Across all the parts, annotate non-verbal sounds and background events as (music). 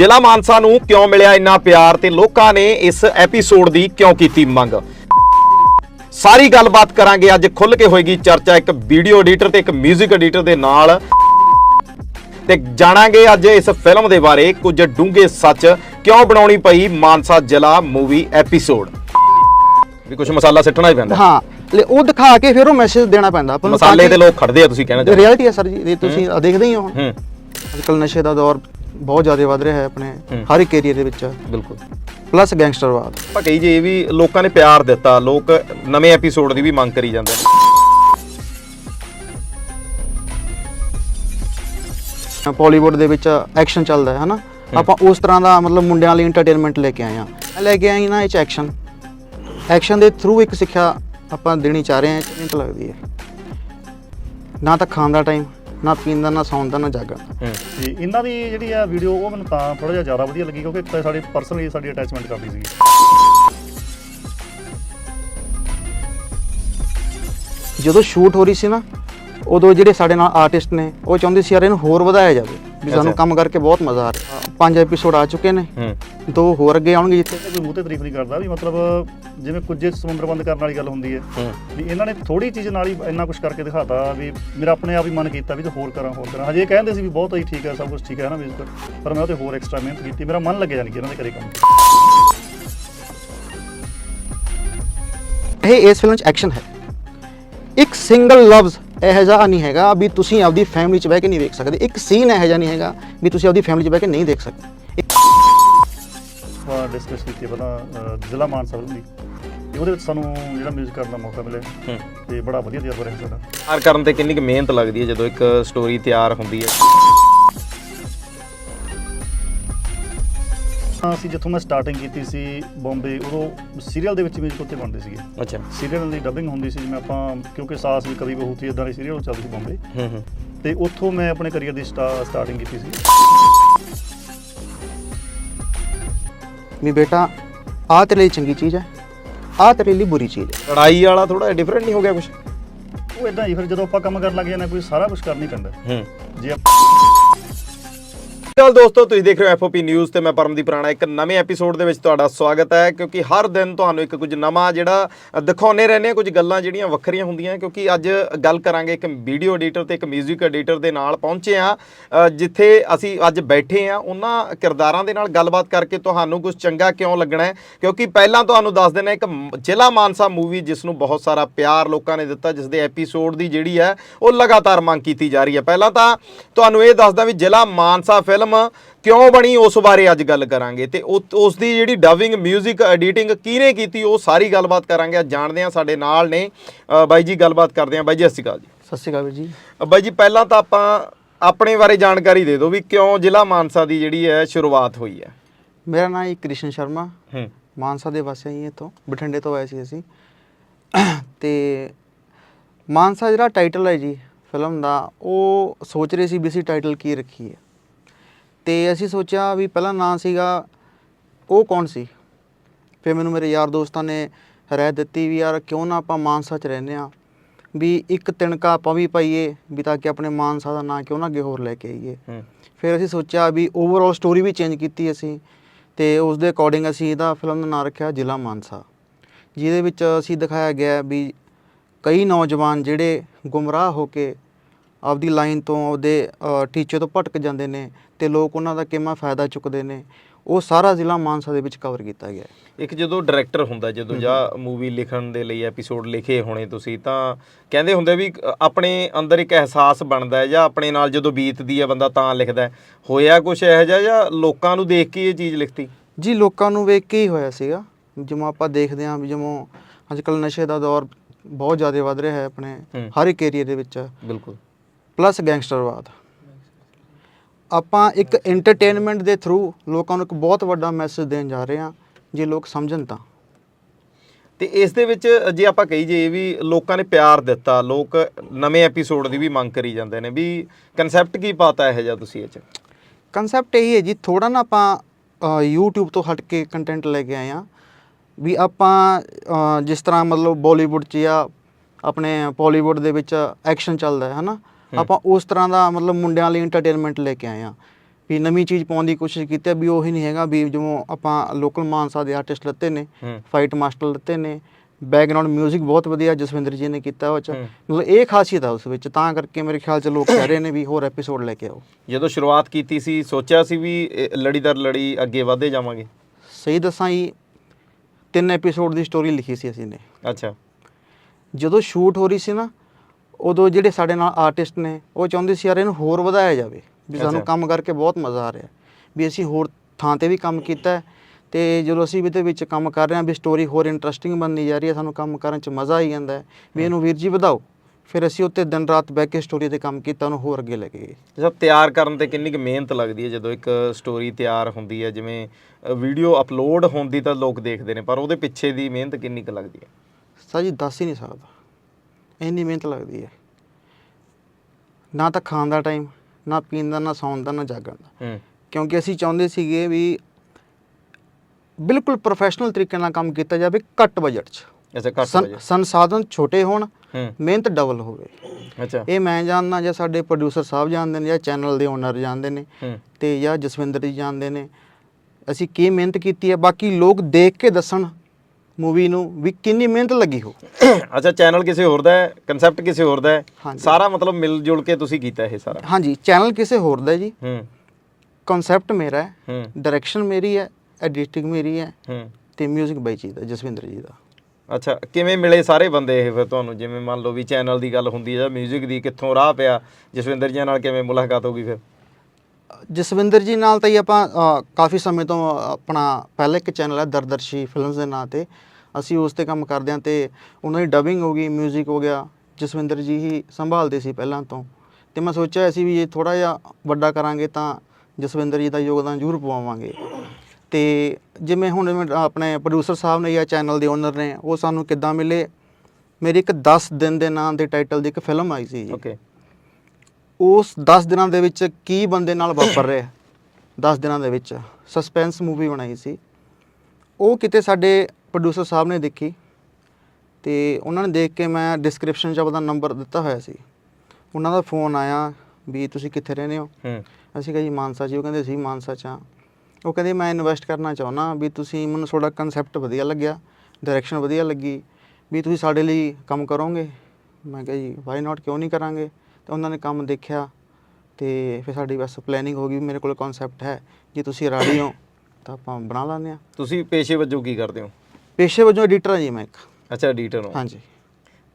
ਜ਼ਿਲ੍ਹਾ ਮਾਨਸਾ ਨੂੰ ਕਿਉਂ ਮਿਲਿਆ ਇੰਨਾ ਪਿਆਰ ਤੇ ਲੋਕਾਂ ਨੇ ਇਸ ਐਪੀਸੋਡ ਦੀ ਕਿਉਂ ਕੀਤੀ ਮੰਗ? ਸਾਰੀ ਗੱਲਬਾਤ ਕਰਾਂਗੇ ਅੱਜ ਖੁੱਲ ਕੇ ਹੋਏਗੀ ਚਰਚਾ ਇੱਕ ਵੀਡੀਓ ਐਡੀਟਰ ਤੇ ਇੱਕ 뮤직 ਐਡੀਟਰ ਦੇ ਨਾਲ। ਤੇ ਜਾਣਾਂਗੇ ਅੱਜ ਇਸ ਫਿਲਮ ਦੇ ਬਾਰੇ ਕੁਝ ਡੂੰਘੇ ਸੱਚ ਕਿਉਂ ਬਣਾਉਣੀ ਪਈ ਮਾਨਸਾ ਜ਼ਿਲ੍ਹਾ ਮੂਵੀ ਐਪੀਸੋਡ। ਵੀ ਕੁਝ ਮਸਾਲਾ ਸਿੱਟਣਾ ਹੀ ਪੈਂਦਾ। ਹਾਂ ਲੈ ਉਹ ਦਿਖਾ ਕੇ ਫਿਰ ਉਹ ਮੈਸੇਜ ਦੇਣਾ ਪੈਂਦਾ। ਆਪਾਂ ਨੂੰ ਮਸਾਲੇ ਤੇ ਲੋਕ ਖੜਦੇ ਆ ਤੁਸੀਂ ਕਹਿਣਾ ਚਾਹੁੰਦੇ। ਰਿਐਲਿਟੀ ਹੈ ਸਰ ਜੀ ਇਹ ਤੁਸੀਂ ਦੇਖਦੇ ਹੀ ਹੋ। ਹੁਣ ਹੂੰ। ਅੱਜ ਕੱਲ ਨਸ਼ੇ ਦਾ ਦੌਰ ਬਹੁਤ ਜ਼ਿਆਦਾ ਵੱਧ ਰਿਹਾ ਹੈ ਆਪਣੇ। ਹਰ ਇੱਕ ਏਰੀਆ ਦੇ ਵਿੱਚ। ਬਿਲਕੁਲ। ਪਲੱਸ ਗੈਂਗਸਟਰਵਾਦ। ਆਪਾਂ ਕਹੀ ਜੇ ਇਹ ਵੀ ਲੋਕਾਂ ਨੇ ਪਿਆਰ ਦਿੱਤਾ ਲੋਕ ਨਵੇਂ ਐਪੀਸੋਡ ਦੀ ਵੀ ਮੰਗ ਕਰੀ ਜਾਂਦੇ ਨੇ। ਬਾਲੀਵੁੱਡ ਦੇ ਵਿੱਚ ਐਕਸ਼ਨ ਚੱਲਦਾ ਹੈ ਹਨਾ? ਆਪਾਂ ਉਸ ਤਰ੍ਹਾਂ ਦਾ ਮਤਲਬ ਮੁੰਡਿਆਂ ਲਈ ਐਂਟਰਟੇਨਮੈਂਟ ਲੈ ਕੇ ਆਏ ਆ ਲੈ ਕੇ ਆਏ ਨਾ ਇਹ ਚ ਐਕਸ਼ਨ ਐਕਸ਼ਨ ਦੇ ਥਰੂ ਇੱਕ ਸਿੱਖਿਆ ਆਪਾਂ ਦੇਣੀ ਚਾਹ ਰਹੇ ਹਾਂ ਇਹ ਲੱਗਦੀ ਹੈ। ਨਾ ਤਾਂ ਖਾਣ ਦਾ ਟਾਈਮ ਨਾ ਪੀਣ ਦਾ ਨਾ ਸੌਣ ਦਾ ਨਾ ਜਾਗਣ ਦਾ। ਹੂੰ। ਤੇ ਇਹਨਾਂ ਦੀ ਜਿਹੜੀ ਆ ਵੀਡੀਓ ਉਹ ਮੈਨੂੰ ਤਾਂ ਥੋੜਾ ਜਿਹਾ ਜ਼ਿਆਦਾ ਵਧੀਆ ਲੱਗੀ ਕਿਉਂਕਿ ਇੱਕ ਤਾਂ ਸਾਡੀ ਪਰਸਨਲੀ ਸਾਡੀ ਅਟੈਚਮੈਂਟ ਕਰਦੀ ਸੀ ਜਦੋਂ ਸ਼ੂਟ ਹੋ ਰਹੀ ਸੀ ਨਾ ਉਦੋਂ ਜਿਹੜੇ ਸਾਡੇ ਨਾਲ ਆਰਟਿਸਟ ਨੇ ਉਹ ਚਾਹੁੰਦੇ ਸੀ ਯਾਰ ਇਹਨੂੰ ਹੋਰ ਵਧਾਇਆ ਜਾਵੇ। ਵੀ ਸਾਨੂੰ। ਕੰਮ ਕਰਕੇ ਬਹੁਤ ਮਜ਼ਾ ਆ ਰਿਹਾ। ਪੰਜ ਐਪੀਸੋਡ ਆ ਚੁੱਕੇ ਨੇ। ਹੂੰ। ਦੋ ਹੋਰ ਅੱਗੇ ਆਉਣਗੇ ਜਿੱਥੇ। ਕੋਈ ਮੂੰਹ ਤੇ ਤਾਰੀਫ ਨਹੀਂ ਕਰਦਾ ਵੀ ਮਤਲਬ ਜਿਵੇਂ ਕੁਝ ਸਮੁੰਦਰ ਬੰਦ ਕਰਨ ਵਾਲੀ ਗੱਲ ਹੁੰਦੀ ਹੈ। ਵੀ ਇਹਨਾਂ ਨੇ ਥੋੜੀ ਚੀਜ਼ ਨਾਲ ਹੀ ਇੰਨਾ ਕੁਝ ਕਰਕੇ ਦਿਖਾਤਾ ਵੀ ਮੇਰਾ ਆਪਣੇ ਆਪ ਹੀ ਮਨ ਕੀਤਾ ਵੀ ਤੇ ਹੋਰ ਕਰਾਂ ਹੋਰ ਕਰਾਂ। ਹਜੇ ਇਹ ਕਹਿੰਦੇ ਸੀ ਵੀ ਬਹੁਤ ਹੀ ਠੀਕ ਹੈ ਸਭ ਕੁਝ ਠੀਕ ਹੈ ਨਾ ਮਿਊਜ਼ਿਕ ਪਰ ਮੈਂ ਉਹ ਤੇ ਹੋਰ ਐਕਸਟਰਾ ਮਿਹਨਤ ਕੀਤੀ। ਮੇਰਾ ਮਨ ਲੱਗਿਆ ਜਾਣੀ ਕਿ ਇਹਨਾਂ ਦੇ ਕਰੇ ਕੰਮ ਇਹ ਇਸ ਫਿਲਮ 'ਚ ਐਕਸ਼ਨ ਹੈ। ਇੱਕ ਸਿੰਗਲ ਲਫ਼ਜ਼ ਇਹੋ ਜਿਹਾ ਨਹੀਂ ਹੈਗਾ ਵੀ ਤੁਸੀਂ ਆਪਦੀ ਫੈਮਿਲੀ 'ਚ ਬਹਿ ਕੇ ਨਹੀਂ ਵੇਖ ਸਕਦੇ। ਇੱਕ ਸੀਨ ਇਹੋ ਜਿਹਾ ਨਹੀਂ ਹੈਗਾ ਵੀ ਤੁਸੀਂ ਆਪਦੀ ਫੈਮਿਲੀ 'ਚ ਬਹਿ ਕੇ ਨਹੀਂ ਦੇਖ ਸਕਦੇ। ਡਿਸਕਸ ਕੀਤੀ ਪਹਿਲਾਂ ਜ਼ਿਲ੍ਹਾ ਮਾਨਸਾ ਵੱਲੋਂ ਦੀ ਤੇ ਉਹਦੇ ਵਿੱਚ ਸਾਨੂੰ ਜਿਹੜਾ ਮਿਊਜ਼ਿਕ ਕਰਨ ਦਾ ਮੌਕਾ ਮਿਲਿਆ। ਤੇ ਬੜਾ ਵਧੀਆ ਤਜਰਬਾ ਰਿਹਾ ਸਾਡਾ। ਤਿਆਰ ਕਰਨ ਤੇ ਕਿੰਨੀ ਕੁ ਮਿਹਨਤ ਲੱਗਦੀ ਹੈ ਜਦੋਂ ਇੱਕ ਸਟੋਰੀ ਤਿਆਰ ਹੁੰਦੀ ਹੈ। ਅਸੀਂ ਜਿੱਥੋਂ ਮੈਂ ਸਟਾਰਟਿੰਗ ਕੀਤੀ ਸੀ ਬੰਬੇ ਉਦੋਂ ਸੀਰੀਅਲ ਦੇ ਵਿੱਚ ਮਿਊਜ਼ਿਕ ਉੱਤੇ ਬਣਦੇ ਸੀਗੇ। ਅੱਛਾ। ਸੀਰੀਅਲ ਦੀ ਡਬਿੰਗ ਹੁੰਦੀ ਸੀ ਜਿਵੇਂ ਆਪਾਂ ਕਿਉਂਕਿ ਸਾਸ ਵੀ ਕਦੀ ਬਹੂ ਥੀ ਇਦਾਂ ਦੇ ਸੀਰੀਅਲ ਚੱਲਦੇ ਸੀ ਬੰਬੇ ਹੂੰ ਹੂੰ। ਤੇ ਉੱਥੋਂ ਮੈਂ ਆਪਣੇ ਕਰੀਅਰ ਦੀ ਸਟਾਰਟਿੰਗ ਕੀਤੀ ਸੀ। ਵੀ ਬੇਟਾ ਆਹ ਤੇਰੇ ਲਈ ਚੰਗੀ ਚੀਜ਼ ਹੈ ਆਹ ਤੇਰੇ ਲਈ ਬੁਰੀ ਚੀਜ਼ ਹੈ। ਲੜਾਈ ਵਾਲਾ ਥੋੜਾ ਡਿਫਰੈਂਟ ਨਹੀਂ ਹੋ ਗਿਆ ਕੁਝ ਉਹ ਇਦਾਂ ਹੀ ਫਿਰ ਜਦੋਂ ਆਪਾਂ ਕੰਮ ਕਰਨ ਲੱਗ ਜਾਂਦੇ ਕੋਈ ਸਾਰਾ ਕੁਝ ਕਰਨਾ ਹੀ ਪੈਂਦਾ। ਹੂੰ। ਜੇ ਚਲ ਦੋਸਤੋ ਤੁਸੀਂ ਦੇਖ ਰਹੇ ਹੋ ਐਫਓਪੀ ਨਿਊਜ਼ ਤੇ ਮੈਂ ਪਰਮਦੀਪ ਰਾਣਾ। ਇੱਕ ਨਵੇਂ ਐਪੀਸੋਡ ਦੇ ਵਿੱਚ ਤੁਹਾਡਾ ਸਵਾਗਤ ਹੈ ਕਿਉਂਕਿ ਹਰ ਦਿਨ ਤੁਹਾਨੂੰ ਇੱਕ ਕੁਝ ਨਵਾਂ ਜਿਹੜਾ ਅ, ਦਿਖਾਉਂਦੇ ਰਹਿੰਦੇ ਹਾਂ ਕੁਝ ਗੱਲਾਂ ਜਿਹੜੀਆਂ ਵੱਖਰੀਆਂ ਹੁੰਦੀਆਂ ਕਿਉਂਕਿ ਅੱਜ ਗੱਲ ਕਰਾਂਗੇ ਇੱਕ ਵੀਡੀਓ ਐਡੀਟਰ ਤੇ ਇੱਕ 뮤직 ਐਡੀਟਰ ਦੇ ਨਾਲ ਪਹੁੰਚੇ ਆ ਜਿੱਥੇ ਅਸੀਂ ਅੱਜ ਬੈਠੇ ਆ ਉਹਨਾਂ ਕਿਰਦਾਰਾਂ ਦੇ ਨਾਲ ਗੱਲਬਾਤ ਕਰਕੇ ਤੁਹਾਨੂੰ ਕੁਝ ਚੰਗਾ ਕਿਉਂ ਲੱਗਣਾ ਹੈ ਕਿਉਂਕਿ ਪਹਿਲਾਂ ਤੁਹਾਨੂੰ ਦੱਸ ਦੇਣਾ ਇੱਕ ਜ਼ਿਲ੍ਹਾ ਮਾਨਸਾ ਮੂਵੀ ਜਿਸ ਨੂੰ ਬਹੁਤ ਸਾਰਾ ਪਿਆਰ ਲੋਕਾਂ ਨੇ ਦਿੱਤਾ ਜਿਸ ਦੇ ਐਪੀਸੋਡ ਦੀ ਜਿਹੜੀ ਹੈ ਉਹ ਲਗਾਤਾਰ ਮੰਗ ਕੀਤੀ ਜਾ ਰਹੀ ਹੈ। ਪਹਿਲਾਂ ਤਾਂ ਤੁਹਾਨੂੰ ਇਹ ਦੱਸਦਾ ਵੀ ਜ਼ਿਲ੍ਹਾ ਮਾਨਸਾ ਫਿਲਮ ਕਿਉਂ ਬਣੀ ਉਸ ਬਾਰੇ ਅੱਜ ਗੱਲ ਕਰਾਂਗੇ। ਤੇ ਉਸ ਦੀ ਜਿਹੜੀ ਡਬਿੰਗ 뮤직 ਐਡੀਟਿੰਗ ਕਿਹਨੇ ਕੀਤੀ ਉਹ ਸਾਰੀ ਗੱਲਬਾਤ ਕਰਾਂਗੇ। ਅੱਜ ਜਾਣਦੇ ਹਾਂ ਸਾਡੇ ਨਾਲ ਨੇ। ਬਾਈ ਜੀ ਗੱਲਬਾਤ ਕਰਦੇ ਹਾਂ। ਬਾਈ ਜੀ ਸਤਿ ਸ਼੍ਰੀ ਅਕਾਲ ਜੀ। ਸਤਿ ਸ਼੍ਰੀ ਅਕਾਲ ਵੀਰ ਜੀ। ਬਾਈ ਜੀ ਪਹਿਲਾਂ ਤਾਂ ਆਪਾਂ ਆਪਣੇ ਬਾਰੇ ਜਾਣਕਾਰੀ ਦੇ ਦਿਓ ਵੀ ਕਿਉਂ ਜ਼ਿਲ੍ਹਾ ਮਾਨਸਾ ਦੀ ਜਿਹੜੀ ਹੈ ਸ਼ੁਰੂਆਤ ਹੋਈ ਹੈ। ਮੇਰਾ ਨਾਮ ਹੈ ਕ੍ਰਿਸ਼ਨ ਸ਼ਰਮਾ। ਹੂੰ। ਮਾਨਸਾ ਦੇ ਵਾਸੀ ਹੀ ਇੱਥੋਂ। ਬਠਿੰਡੇ ਤੋਂ ਆਏ ਸੀ ਅਸੀਂ। ਤੇ ਮਾਨਸਾ ਜਿਹੜਾ ਟਾਈਟਲ ਹੈ ਜੀ ਫਿਲਮ ਦਾ ਉਹ ਸੋਚ ਰਹੇ ਸੀ ਵੀ ਅਸੀਂ ਟਾਈਟਲ ਕੀ ਰੱਖੀਏ। ਤੇ ਅਸੀਂ ਸੋਚਿਆ ਵੀ ਪਹਿਲਾ ਨਾਂ ਸੀਗਾ ਉਹ ਕੌਣ ਸੀ? ਫਿਰ ਮੈਨੂੰ ਮੇਰੇ ਯਾਰ ਦੋਸਤਾਂ ਨੇ ਰਾਏ ਦਿੱਤੀ ਵੀ ਯਾਰ ਕਿਉਂ ਨਾ ਆਪਾਂ ਮਾਨਸਾ 'ਚ ਰਹਿੰਦੇ ਆ ਵੀ ਇੱਕ ਤਿਣਕਾ ਆਪਾਂ ਵੀ ਪਾਈਏ ਵੀ ਤਾਂ ਕਿ ਆਪਣੇ ਮਾਨਸਾ ਦਾ ਨਾਂ ਕਿਉਂ ਨਾ ਅੱਗੇ ਹੋਰ ਲੈ ਕੇ ਆਈਏ। ਫਿਰ ਅਸੀਂ ਸੋਚਿਆ ਵੀ ਓਵਰਆਲ ਸਟੋਰੀ ਵੀ ਚੇਂਜ ਕੀਤੀ ਅਸੀਂ ਤੇ ਉਸ ਦੇ ਅਕੋਰਡਿੰਗ ਅਸੀਂ ਇਹਦਾ ਫਿਲਮ ਦਾ ਨਾਮ ਰੱਖਿਆ ਜ਼ਿਲ੍ਹਾ ਮਾਨਸਾ ਜਿਹਦੇ ਵਿੱਚ ਅਸੀਂ ਦਿਖਾਇਆ ਗਿਆ ਵੀ ਕਈ ਨੌਜਵਾਨ ਜਿਹੜੇ ਗੁੰਮਰਾਹ ਹੋ ਕੇ ਆਪਦੀ ਲਾਈਨ ਤੋਂ ਆਪਦੇ ਟੀਚੇ ਤੋਂ ਭਟਕ ਜਾਂਦੇ ਨੇ ਤੇ ਲੋਕ ਉਹਨਾਂ ਦਾ ਕਿਵੇਂ ਫਾਇਦਾ ਚੁੱਕਦੇ ਨੇ ਉਹ ਸਾਰਾ ਜ਼ਿਲ੍ਹਾ ਮਾਨਸਾ ਦੇ ਵਿੱਚ ਕਵਰ ਕੀਤਾ ਗਿਆ। ਇੱਕ ਜਦੋਂ ਡਾਇਰੈਕਟਰ ਹੁੰਦਾ ਜਦੋਂ ਜਾਂ ਮੂਵੀ ਲਿਖਣ ਦੇ ਲਈ ਐਪੀਸੋਡ ਲਿਖੇ ਹੋਣੇ ਤੁਸੀਂ ਤਾਂ ਕਹਿੰਦੇ ਹੁੰਦੇ ਵੀ ਆਪਣੇ ਅੰਦਰ ਇੱਕ ਅਹਿਸਾਸ ਬਣਦਾ ਹੈ ਜਾਂ ਆਪਣੇ ਨਾਲ ਜਦੋਂ ਬੀਤਦੀ ਹੈ ਬੰਦਾ ਤਾਂ ਲਿਖਦਾ ਹੈ। ਹੋਇਆ ਕੁਝ ਇਹੋ ਜਿਹਾ ਜਾਂ ਲੋਕਾਂ ਨੂੰ ਦੇਖ ਕੇ ਇਹ ਚੀਜ਼ ਲਿਖਤੀ? ਜੀ ਲੋਕਾਂ ਨੂੰ ਵੇਖ ਕੇ ਹੀ ਹੋਇਆ ਸੀਗਾ। ਜਿਵੇਂ ਆਪਾਂ ਦੇਖਦੇ ਹਾਂ ਵੀ ਜਿਵੇਂ ਅੱਜ ਕੱਲ ਨਸ਼ੇ ਦਾ ਦੌਰ ਬਹੁਤ ਜ਼ਿਆਦਾ ਵੱਧ ਰਿਹਾ ਹੈ ਆਪਣੇ। ਹਰ ਇੱਕ ਏਰੀਆ ਦੇ ਵਿੱਚ। ਬਿਲਕੁਲ। ਪਲੱਸ ਗੈਂਗਸਟਰਵਾਦ। ਆਪਾਂ ਇੱਕ ਐਂਟਰਟੇਨਮੈਂਟ ਦੇ ਥਰੂ ਲੋਕਾਂ ਨੂੰ ਇੱਕ ਬਹੁਤ ਵੱਡਾ ਮੈਸੇਜ ਦੇਣ ਜਾ ਰਹੇ ਹਾਂ ਜੇ ਲੋਕ ਸਮਝਣ ਤਾਂ। ਤੇ ਇਸ ਦੇ ਵਿੱਚ ਜੇ ਆਪਾਂ ਕਹੀ ਜੇ ਵੀ ਲੋਕਾਂ ਨੇ ਪਿਆਰ ਦਿੱਤਾ ਲੋਕ ਨਵੇਂ ਐਪੀਸੋਡ ਦੀ ਵੀ ਮੰਗ ਕਰੀ ਜਾਂਦੇ ਨੇ ਵੀ ਕਨਸੈਪਟ ਕੀ ਪਾਤਾ ਇਹ ਜਿਹਾ ਤੁਸੀਂ ਇਹ ਚ? ਕਨਸੈਪਟ ਇਹੀ ਹੈ ਜੀ ਥੋੜਾ ਨਾ ਆਪਾਂ YouTube ਤੋਂ ਹਟ ਕੇ ਕੰਟੈਂਟ ਲੈ ਕੇ ਆਏ ਆ ਵੀ ਆਪਾਂ ਜਿਸ ਤਰ੍ਹਾਂ ਮਤਲਬ ਬਾਲੀਵੁੱਡ 'ਚ ਜਾਂ ਆਪਣੇ ਪੋਲੀਵੁੱਡ ਦੇ ਵਿੱਚ ਐਕਸ਼ਨ ਚੱਲਦਾ ਹੈ ਹਨਾ? ਆਪਾਂ ਉਸ ਤਰ੍ਹਾਂ ਦਾ ਮਤਲਬ ਮੁੰਡਿਆਂ ਲਈ ਐਂਟਰਟੇਨਮੈਂਟ ਲੈ ਕੇ ਆਏ ਆ ਵੀ ਨਵੀਂ ਚੀਜ਼ ਪਾਉਣ ਦੀ ਕੋਸ਼ਿਸ਼ ਕੀਤੀ ਵੀ ਉਹੀ ਨਹੀਂ ਹੈਗਾ ਵੀ ਜਿਵੇਂ ਆਪਾਂ ਲੋਕਲ ਮਾਨਸਾ ਦੇ ਆਰਟਿਸਟ ਲੱਤੇ ਨੇ ਫਾਈਟ ਮਾਸਟਰ ਲੱਤੇ ਨੇ ਬੈਕਗ੍ਰਾਉਂਡ 뮤직 ਬਹੁਤ ਵਧੀਆ ਜਸਵਿੰਦਰ ਜੀ ਨੇ ਕੀਤਾ ਉਹ ਚ। ਮਤਲਬ ਇਹ ਖਾਸੀਅਤ ਆ ਉਸ ਵਿੱਚ ਤਾਂ ਕਰਕੇ ਮੇਰੇ ਖਿਆਲ ਚ ਲੋਕ ਕਹਿ ਰਹੇ ਨੇ ਵੀ ਹੋਰ ਐਪੀਸੋਡ ਲੈ ਕੇ ਆਓ। ਜਦੋਂ ਸ਼ੁਰੂਆਤ ਕੀਤੀ ਸੀ ਸੋਚਿਆ ਸੀ ਵੀ ਇਹ ਲੜੀ ਦਰ ਲੜੀ ਅੱਗੇ ਵਧਦੇ ਜਾਵਾਂਗੇ? ਸਹੀ ਦੱਸਾਂ ਜੀ ਤਿੰਨ ਐਪੀਸੋਡ ਦੀ ਸਟੋਰੀ ਲਿਖੀ ਸੀ ਅਸੀਂ ਨੇ। ਅੱਛਾ। ਜਦੋਂ ਸ਼ੂਟ ਹੋ ਰਹੀ ਸੀ ਨਾ ਉਦੋਂ ਜਿਹੜੇ ਸਾਡੇ ਨਾਲ ਆਰਟਿਸਟ ਨੇ ਉਹ ਚਾਹੁੰਦੇ ਸੀ ਯਾਰ ਇਹਨੂੰ ਹੋਰ ਵਧਾਇਆ ਜਾਵੇ ਵੀ ਸਾਨੂੰ। ਕੰਮ ਕਰਕੇ ਬਹੁਤ ਮਜ਼ਾ ਆ ਰਿਹਾ। ਵੀ ਅਸੀਂ ਹੋਰ ਥਾਂ ਤੇ ਵੀ ਕੰਮ ਕੀਤਾ ਤੇ ਜਦੋਂ ਅਸੀਂ ਵੀ ਇਹਦੇ ਵਿੱਚ ਕੰਮ ਕਰ ਰਹੇ ਹਾਂ ਵੀ ਸਟੋਰੀ ਹੋਰ ਇੰਟਰਸਟਿੰਗ ਬਣਨੀ ਜਾ ਰਹੀ ਹੈ ਸਾਨੂੰ ਕੰਮ ਕਰਨ 'ਚ ਮਜ਼ਾ ਆਈ ਜਾਂਦਾ ਹੈ ਵੀ ਇਹਨੂੰ ਵੀਰ ਜੀ ਵਧਾਓ। ਫਿਰ ਅਸੀਂ ਉੱਤੇ ਦਿਨ ਰਾਤ ਬਹਿ ਕੇ ਸਟੋਰੀ ਤੇ ਕੰਮ ਕੀਤਾ ਉਹਨੂੰ ਹੋਰ ਅੱਗੇ ਲੈ ਕੇ ਗਏ। ਅੱਛਾ ਤਿਆਰ ਕਰਨ ਤੇ ਕਿੰਨੀ ਕੁ ਮਿਹਨਤ ਲੱਗਦੀ ਹੈ? ਜਦੋਂ ਇੱਕ ਸਟੋਰੀ ਤਿਆਰ ਹੁੰਦੀ ਹੈ ਜਿਵੇਂ ਵੀਡੀਓ ਅਪਲੋਡ ਹੁੰਦੀ ਤਾਂ ਲੋਕ ਦੇਖਦੇ ਨੇ ਪਰ ਉਹਦੇ ਪਿੱਛੇ ਦੀ ਮਿਹਨਤ ਕਿੰਨੀ ਕੁ ਲੱਗਦੀ ਹੈ? ਸਰ ਜੀ ਦੱਸ ਹੀ ਨਹੀਂ ਸਕਦਾ। ਇੰਨੀ ਮਿਹਨਤ ਲੱਗਦੀ ਹੈ ਨਾ ਤਾਂ ਖਾਣ ਦਾ ਟਾਈਮ ਨਾ ਪੀਣ ਦਾ ਨਾ ਸੌਣ ਦਾ ਨਾ ਜਾਗਣ ਦਾ। ਹੂੰ। ਕਿਉਂਕਿ ਅਸੀਂ ਚਾਹੁੰਦੇ ਸੀਗੇ ਵੀ ਬਿਲਕੁਲ ਪ੍ਰੋਫੈਸ਼ਨਲ ਤਰੀਕੇ ਨਾਲ ਕੰਮ ਕੀਤਾ ਜਾਵੇ ਘੱਟ ਬਜਟ 'ਚ। ਅੱਛਾ ਘੱਟ ਸੰ- ਵਜੇ ਸੰਸਾਧਨ ਛੋਟੇ ਹੋਣ ਹੂੰ। ਮਿਹਨਤ ਡਬਲ ਹੋਵੇ। ਅੱਛਾ। ਇਹ ਮੈਂ ਜਾਣਦਾ ਜਾਂ ਸਾਡੇ ਪ੍ਰੋਡਿਊਸਰ ਸਾਹਿਬ ਜਾਣਦੇ ਨੇ ਜਾਂ ਚੈਨਲ ਦੇ ਓਨਰ ਜਾਣਦੇ ਨੇ ਹੂੰ। ਤੇ ਜਾਂ ਜਸਵਿੰਦਰ ਜੀ ਜਾਣਦੇ ਨੇ। ਅਸੀਂ ਕੀ ਮਿਹਨਤ ਕੀਤੀ ਹੈ ਬਾਕੀ ਲੋਕ ਦੇਖ ਕੇ ਦੱਸਣ ਮੂਵੀ ਨੂੰ ਵੀ ਕਿੰਨੀ ਮਿਹਨਤ ਲੱਗੀ ਹੋ ਅੱਛਾ ਚੈਨਲ ਕਿਸੇ ਹੋਰ ਦਾ ਹੈ ਕਨਸੈਪਟ ਕਿਸੇ ਹੋਰ ਦਾ ਹੈ ਹਾਂਜੀ। ਸਾਰਾ ਮਤਲਬ ਮਿਲ ਜੁਲ ਕੇ ਤੁਸੀਂ ਕੀਤਾ ਇਹ ਸਾਰਾ ਹਾਂਜੀ ਚੈਨਲ ਕਿਸੇ ਹੋਰ ਦਾ ਹੈ ਜੀ ਹੂੰ ਕਨਸੈਪਟ ਮੇਰਾ ਹੈ ਹੂੰ ਡਾਇਰੈਕਸ਼ਨ ਮੇਰੀ ਹੈ ਐਡੀਟਿੰਗ ਮੇਰੀ ਹੈ ਹੂੰ ਤੇ 뮤직 ਬਾਈ ਜੀ ਦਾ ਜਸਵਿੰਦਰ ਜੀ ਦਾ ਅੱਛਾ ਕਿਵੇਂ ਮਿਲੇ ਸਾਰੇ ਬੰਦੇ ਇਹ ਫਿਰ ਤੁਹਾਨੂੰ ਜਿਵੇਂ ਮੰਨ ਲਓ ਵੀ ਚੈਨਲ ਦੀ ਗੱਲ ਹੁੰਦੀ ਹੈ ਜਾਂ 뮤직 ਦੀ ਕਿੱਥੋਂ ਰਾਹ ਪਿਆ ਜਸਵਿੰਦਰ ਜੀ ਨਾਲ ਕਿਵੇਂ ਮੁਲਾਕਾਤ ਹੋ ਗਈ ਫਿਰ ਜਸਵਿੰਦਰ ਜੀ ਨਾਲ ਤਾਂ ਹੀ ਆਪਾਂ ਅ, ਕਾਫੀ ਸਮੇਂ ਤੋਂ ਆਪਣਾ ਪਹਿਲਾ ਇੱਕ ਚੈਨਲ ਹੈ ਦਰਦਰਸ਼ੀ ਫਿਲਮਸ ਦੇ ਨਾਂ ਤੇ। ਅਸੀਂ ਉਸ ਤੇ ਕੰਮ ਕਰਦੇ ਹਾਂ ਤੇ ਉਹਨਾਂ ਦੀ ਡਬਿੰਗ ਹੋ ਗਈ 뮤직 ਹੋ ਗਿਆ ਜਸਵਿੰਦਰ ਜੀ ਹੀ ਸੰਭਾਲਦੇ ਸੀ ਪਹਿਲਾਂ ਤੋਂ। ਤੇ ਮੈਂ ਸੋਚਿਆ ਅਸੀਂ ਵੀ ਇਹ ਥੋੜਾ ਜਿਹਾ ਵੱਡਾ ਕਰਾਂਗੇ ਤਾਂ ਜਸਵਿੰਦਰ ਜੀ ਦਾ ਯੋਗਦਾਨ ਜ਼ਰੂਰ ਪਵਾਵਾਂਗੇ। ਤੇ ਜਿਵੇਂ ਹੁਣ ਜਿਵੇਂ ਆਪਣੇ ਪ੍ਰੋਡਿਊਸਰ ਸਾਹਿਬ ਨੇ ਜਾਂ ਚੈਨਲ ਦੇ ਓਨਰ ਨੇ ਉਹ ਸਾਨੂੰ ਕਿੱਦਾਂ ਮਿਲੇ? ਮੇਰੀ ਇੱਕ 10 ਦਿਨ ਦੇ ਨਾਂ ਦੇ ਟਾਈਟਲ ਦੀ ਇੱਕ ਫਿਲਮ ਆਈ ਸੀ ਜੀ। ਓਕੇ ਉਸ 10 ਦਿਨਾਂ ਦੇ ਵਿੱਚ ਕੀ ਬੰਦੇ ਨਾਲ ਵਾਪਰ ਰਿਹਾ? 10 ਦਿਨਾਂ ਦੇ ਵਿੱਚ ਸਸਪੈਂਸ ਮੂਵੀ ਬਣਾਈ ਸੀ। ਉਹ ਕਿਤੇ ਸਾਡੇ ਪ੍ਰੋਡਿਊਸਰ ਸਾਹਿਬ ਨੇ ਦੇਖੀ ਤੇ ਉਹਨਾਂ ਨੇ ਦੇਖ ਕੇ ਮੈਂ ਡਿਸਕ੍ਰਿਪਸ਼ਨ 'ਚ ਆਪਦਾ ਨੰਬਰ ਦਿੱਤਾ ਹੋਇਆ ਸੀ। ਉਹਨਾਂ ਦਾ ਫੋਨ ਆਇਆ ਵੀ ਤੁਸੀਂ ਕਿੱਥੇ ਰਹਿੰਦੇ ਹੋ? ਅਸੀਂ ਕਿਹਾ ਜੀ ਮਾਨਸਾ ਜੀ ਉਹ ਕਹਿੰਦੇ ਸੀ ਮਾਨਸਾ 'ਚ ਉਹ ਕਹਿੰਦੇ ਮੈਂ ਇਨਵੈਸਟ ਕਰਨਾ ਚਾਹੁੰਦਾ ਵੀ ਤੁਸੀਂ ਮੈਨੂੰ ਤੁਹਾਡਾ ਕਨਸੈਪਟ ਵਧੀਆ ਲੱਗਿਆ ਡਾਇਰੈਕਸ਼ਨ ਵਧੀਆ ਲੱਗੀ ਵੀ ਤੁਸੀਂ ਸਾਡੇ ਲਈ ਕੰਮ ਕਰੋਗੇ। ਮੈਂ ਕਿਹਾ ਜੀ ਵਾਈ ਨਾਟ ਕਿਉਂ ਨਹੀਂ ਕਰਾਂਗੇ? ਤੇ ਉਹਨਾਂ ਨੇ ਕੰਮ ਦੇਖਿਆ ਤੇ ਫਿਰ ਸਾਡੀ ਬਸ ਪਲੈਨਿੰਗ ਹੋ ਗਈ ਵੀ ਮੇਰੇ ਕੋਲ ਕਨਸੈਪਟ ਹੈ ਜੇ ਤੁਸੀਂ ਰਾੜੀ ਹੋ ਤਾਂ ਆਪਾਂ ਬਣਾ ਲੈਂਦੇ ਹਾਂ। ਤੁਸੀਂ ਪੇਸ਼ੇ ਵਜੋਂ ਕੀ ਕਰਦੇ ਹੋ? ਪੇਸ਼ੇ ਵਜੋਂ ਐਡੀਟਰ ਹਾਂ ਜੀ ਮੈਂ ਇੱਕ। ਅੱਛਾ ਐਡੀਟਰ ਹੋ। ਹਾਂਜੀ।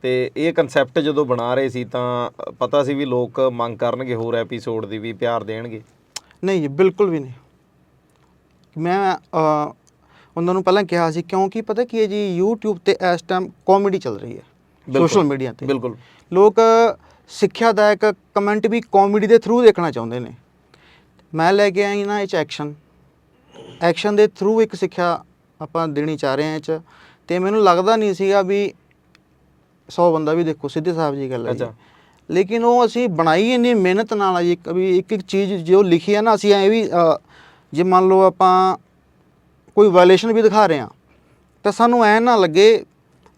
ਤੇ ਇਹ ਕਨਸੈਪਟ ਜਦੋਂ ਬਣਾ ਰਹੇ ਸੀ ਤਾਂ ਪਤਾ ਸੀ ਵੀ ਲੋਕ ਮੰਗ ਕਰਨਗੇ ਹੋਰ ਐਪੀਸੋਡ ਦੀ ਵੀ ਪਿਆਰ ਦੇਣਗੇ? ਨਹੀਂ ਜੀ ਬਿਲਕੁਲ ਵੀ ਨਹੀਂ। ਮੈਂ ਉਹਨਾਂ ਨੂੰ ਪਹਿਲਾਂ ਕਿਹਾ ਸੀ ਕਿਉਂਕਿ ਪਤਾ ਕੀ ਹੈ ਜੀ YouTube ਤੇ ਇਸ ਟਾਈਮ ਕਾਮੇਡੀ ਚੱਲ ਰਹੀ ਹੈ। ਸੋਸ਼ਲ ਮੀਡੀਆ ਤੇ। ਬਿਲਕੁਲ। ਲੋਕ ਸਿੱਖਿਆਦਾਇਕ ਕਮੈਂਟ ਵੀ ਕਾਮੇਡੀ ਦੇ ਥਰੂ ਦੇਖਣਾ ਚਾਹੁੰਦੇ ਨੇ। ਮੈਂ ਲੈ ਕੇ ਆਈ ਨਾ ਇਹ 'ਚ ਐਕਸ਼ਨ ਐਕਸ਼ਨ ਦੇ ਥਰੂ ਇੱਕ ਸਿੱਖਿਆ ਆਪਾਂ ਦੇਣੀ ਚਾਹ ਰਹੇ ਹਾਂ ਇਹ 'ਚ। ਤੇ ਮੈਨੂੰ ਲੱਗਦਾ ਨਹੀਂ ਸੀਗਾ ਵੀ 100 ਬੰਦਾ ਵੀ ਦੇਖੋ ਸਿੱਧੇ ਸਾਹਿਬ ਜੀ ਗੱਲ ਹੈ ਅੱਛਾ। ਲੇਕਿਨ ਉਹ ਅਸੀਂ ਬਣਾਈ ਇੰਨੀ ਮਿਹਨਤ ਨਾਲ ਆ ਜੀ ਇੱਕ ਵੀ ਇੱਕ ਇੱਕ ਚੀਜ਼ ਜੋ ਲਿਖੀ ਹੈ ਨਾ ਅਸੀਂ ਐ ਵੀ ਜੇ ਮੰਨ ਲਓ ਆਪਾਂ ਕੋਈ ਵਾਇਲੇਸ਼ਨ ਵੀ ਦਿਖਾ ਰਹੇ ਹਾਂ ਤਾਂ ਸਾਨੂੰ ਐ ਨਾ ਲੱਗੇ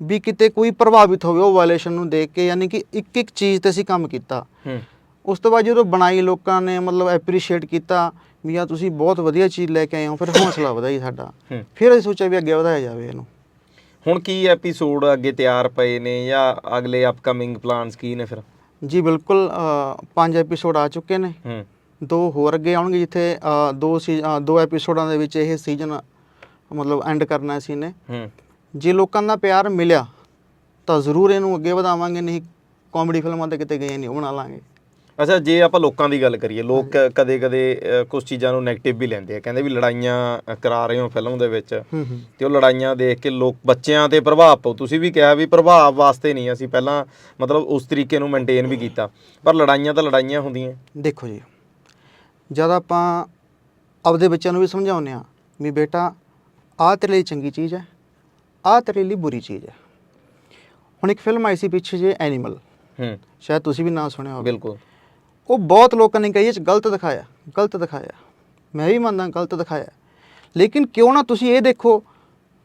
ਵੀ ਕਿਤੇ ਕੋਈ ਪ੍ਰਭਾਵਿਤ ਹੋਵੇ ਉਹ ਵਾਇਲੇਸ਼ਨ ਨੂੰ ਦੇਖ ਕੇ ਯਾਨੀ ਕਿ ਇੱਕ ਇੱਕ ਚੀਜ਼ ਤੇ ਅਸੀਂ ਕੰਮ ਕੀਤਾ। ਹੂੰ। ਉਸ ਤੋਂ ਬਾਅਦ ਜਦੋਂ ਬਣਾਈ ਲੋਕਾਂ ਨੇ ਮਤਲਬ ਐਪਰੀਸ਼ੀਏਟ ਕੀਤਾ ਵੀ ਆ ਤੁਸੀਂ ਬਹੁਤ ਵਧੀਆ ਚੀਜ਼ ਲੈ ਕੇ ਆਏ ਹੋ ਫਿਰ ਹੌਸਲਾ ਵਧਾ ਜੀ ਸਾਡਾ ਫਿਰ ਅਸੀਂ ਸੋਚਿਆ ਵੀ ਅੱਗੇ ਵਧਾਇਆ ਜਾਵੇ ਇਹਨੂੰ। ਹੁਣ ਕੀ ਐਪੀਸੋਡ ਅੱਗੇ ਤਿਆਰ ਪਏ ਨੇ ਜਾਂ ਅਗਲੇ ਅਪਕਮਿੰਗ ਪਲਾਨਸ ਕੀ ਨੇ ਫਿਰ? ਜੀ ਬਿਲਕੁਲ ਪੰਜ ਐਪੀਸੋਡ ਆ ਚੁੱਕੇ ਨੇ। ਹੂੰ। ਦੋ ਹੋਰ ਅੱਗੇ ਆਉਣਗੇ ਜਿੱਥੇ ਦੋ ਦੋ ਐਪੀਸੋਡਾਂ ਦੇ ਵਿੱਚ ਇਹ ਸੀਜ਼ਨ ਮਤਲਬ ਐਂਡ ਕਰਨਾ ਸੀ ਨੇ। ਹੂੰ। ਜੇ ਲੋਕਾਂ ਦਾ ਪਿਆਰ ਮਿਲਿਆ ਤਾਂ ਜ਼ਰੂਰ ਇਹਨੂੰ ਅੱਗੇ ਵਧਾਵਾਂਗੇ ਨਹੀਂ ਕਾਮੇਡੀ ਫਿਲਮਾਂ ਤੇ ਕਿਤੇ ਗਏ ਨਹੀਂ ਉਹ ਬਣਾ ਲਾਂਗੇ। ਅੱਛਾ ਜੇ ਆਪਾਂ ਲੋਕਾਂ ਦੀ ਗੱਲ ਕਰੀਏ ਲੋਕ ਕਦੇ-ਕਦੇ ਕੁਝ ਚੀਜ਼ਾਂ ਨੂੰ 네ਗੇਟਿਵ ਵੀ ਲੈਂਦੇ ਆ ਕਹਿੰਦੇ ਵੀ ਲੜਾਈਆਂ ਕਰਾ ਰਹੇ ਹੋ ਫਿਲਮ ਦੇ ਵਿੱਚ। ਤੇ ਉਹ ਲੜਾਈਆਂ ਦੇਖ ਕੇ ਲੋਕ ਬੱਚਿਆਂ ਤੇ ਪ੍ਰਭਾਵ ਪਾਉ ਤੁਸੀਂ ਵੀ ਕਿਹਾ ਵੀ ਪ੍ਰਭਾਵ ਵਾਸਤੇ ਨਹੀਂ ਅਸੀਂ ਪਹਿਲਾਂ ਮਤਲਬ ਉਸ ਤਰੀਕੇ ਨੂੰ ਮੇਨਟੇਨ ਵੀ ਕੀਤਾ। ਪਰ ਲੜਾਈਆਂ ਤਾਂ ਲੜਾਈਆਂ ਹੁੰਦੀਆਂ। ਦੇਖੋ ਜੀ ਜਦ ਆਪਾਂ ਆਪਦੇ ਬੱਚਿਆਂ ਨੂੰ ਵੀ ਸਮਝਾਉਂਦੇ ਆ ਵੀ ਬੇਟਾ ਆਹ ਤੇਰੇ ਲਈ ਚੰਗੀ ਚੀਜ਼ ਹੈ। ਆਹ ਤੇਰੇ ਲਈ ਬੁਰੀ ਚੀਜ਼ ਹੈ। ਹੁਣ ਇੱਕ ਫਿਲਮ ਆਈ ਸੀ ਪਿੱਛੇ ਜੇ ਐਨੀਮਲ ਹੂੰ। ਸ਼ਾਇਦ ਤੁਸੀਂ ਵੀ ਨਾਂ ਸੁਣਿਆ ਹੋਵੇ। ਬਿਲਕੁਲ। ਉਹ ਬਹੁਤ ਲੋਕਾਂ ਨੇ ਕਹੀ ਇਹ ਚ ਗਲਤ ਦਿਖਾਇਆ ਗਲਤ ਦਿਖਾਇਆ। ਮੈਂ ਵੀ ਮੰਨਦਾ ਗਲਤ ਦਿਖਾਇਆ। ਲੇਕਿਨ ਕਿਉਂ ਨਾ ਤੁਸੀਂ ਇਹ ਦੇਖੋ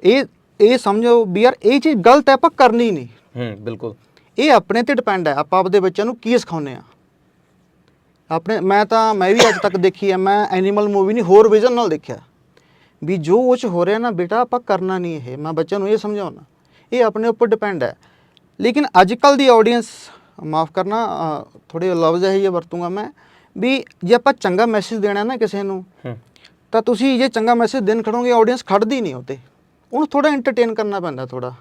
ਇਹ ਇਹ ਸਮਝੋ ਵੀ ਯਾਰ ਇਹ ਚੀਜ਼ ਗਲਤ ਹੈ ਆਪਾਂ ਕਰਨੀ ਨਹੀਂ। ਹੂੰ ਬਿਲਕੁਲ। ਇਹ ਆਪਣੇ ਤੇ ਡਿਪੈਂਡ ਹੈ ਆਪਾਂ ਆਪਦੇ ਬੱਚਿਆਂ ਨੂੰ ਕੀ ਸਿਖਾਉਂਦੇ ਆ ਆਪਣੇ ਮੈਂ ਤਾਂ ਮੈਂ ਵੀ ਅੱਜ ਤੱਕ ਦੇਖੀ ਹੈ ਮੈਂ ਐਨੀਮਲ ਮੂਵੀ ਨਹੀਂ ਹੋਰ ਵਿਜ਼ਨ ਨਾਲ ਦੇਖਿਆ। ਵੀ ਜੋ ਉਹ ਹੋ ਰਿਹਾ ਨਾ ਬੇਟਾ ਆਪਾਂ ਕਰਨਾ ਨਹੀਂ ਇਹ। ਮੈਂ ਬੱਚਿਆਂ ਨੂੰ ਇਹ ਸਮਝਾਉਣਾ ਇਹ ਆਪਣੇ ਉੱਪਰ ਡਿਪੈਂਡ ਹੈ। ਲੇਕਿਨ ਅੱਜ ਕੱਲ ਦੀ ਆਡੀਅנס ਮਾਫ ਕਰਨਾ ਥੋੜੇ ਲਫ਼ਜ਼ ਹੈ ਇਹ ਵਰਤੂੰਗਾ ਮੈਂ ਵੀ ਜੇ ਆਪਾਂ ਚੰਗਾ ਮੈਸੇਜ ਦੇਣਾ ਨਾ ਕਿਸੇ ਨੂੰ ਤਾਂ ਤੁਸੀਂ ਜੇ ਚੰਗਾ ਮੈਸੇਜ ਦੇਣ ਖੜੋਗੇ ਆਡੀਅנס ਖੜਦੀ ਨਹੀਂ ਉਤੇ। ਉਹਨੂੰ ਥੋੜਾ ਐਂਟਰਟੇਨ ਕਰਨਾ ਪੈਂਦਾ ਥੋੜਾ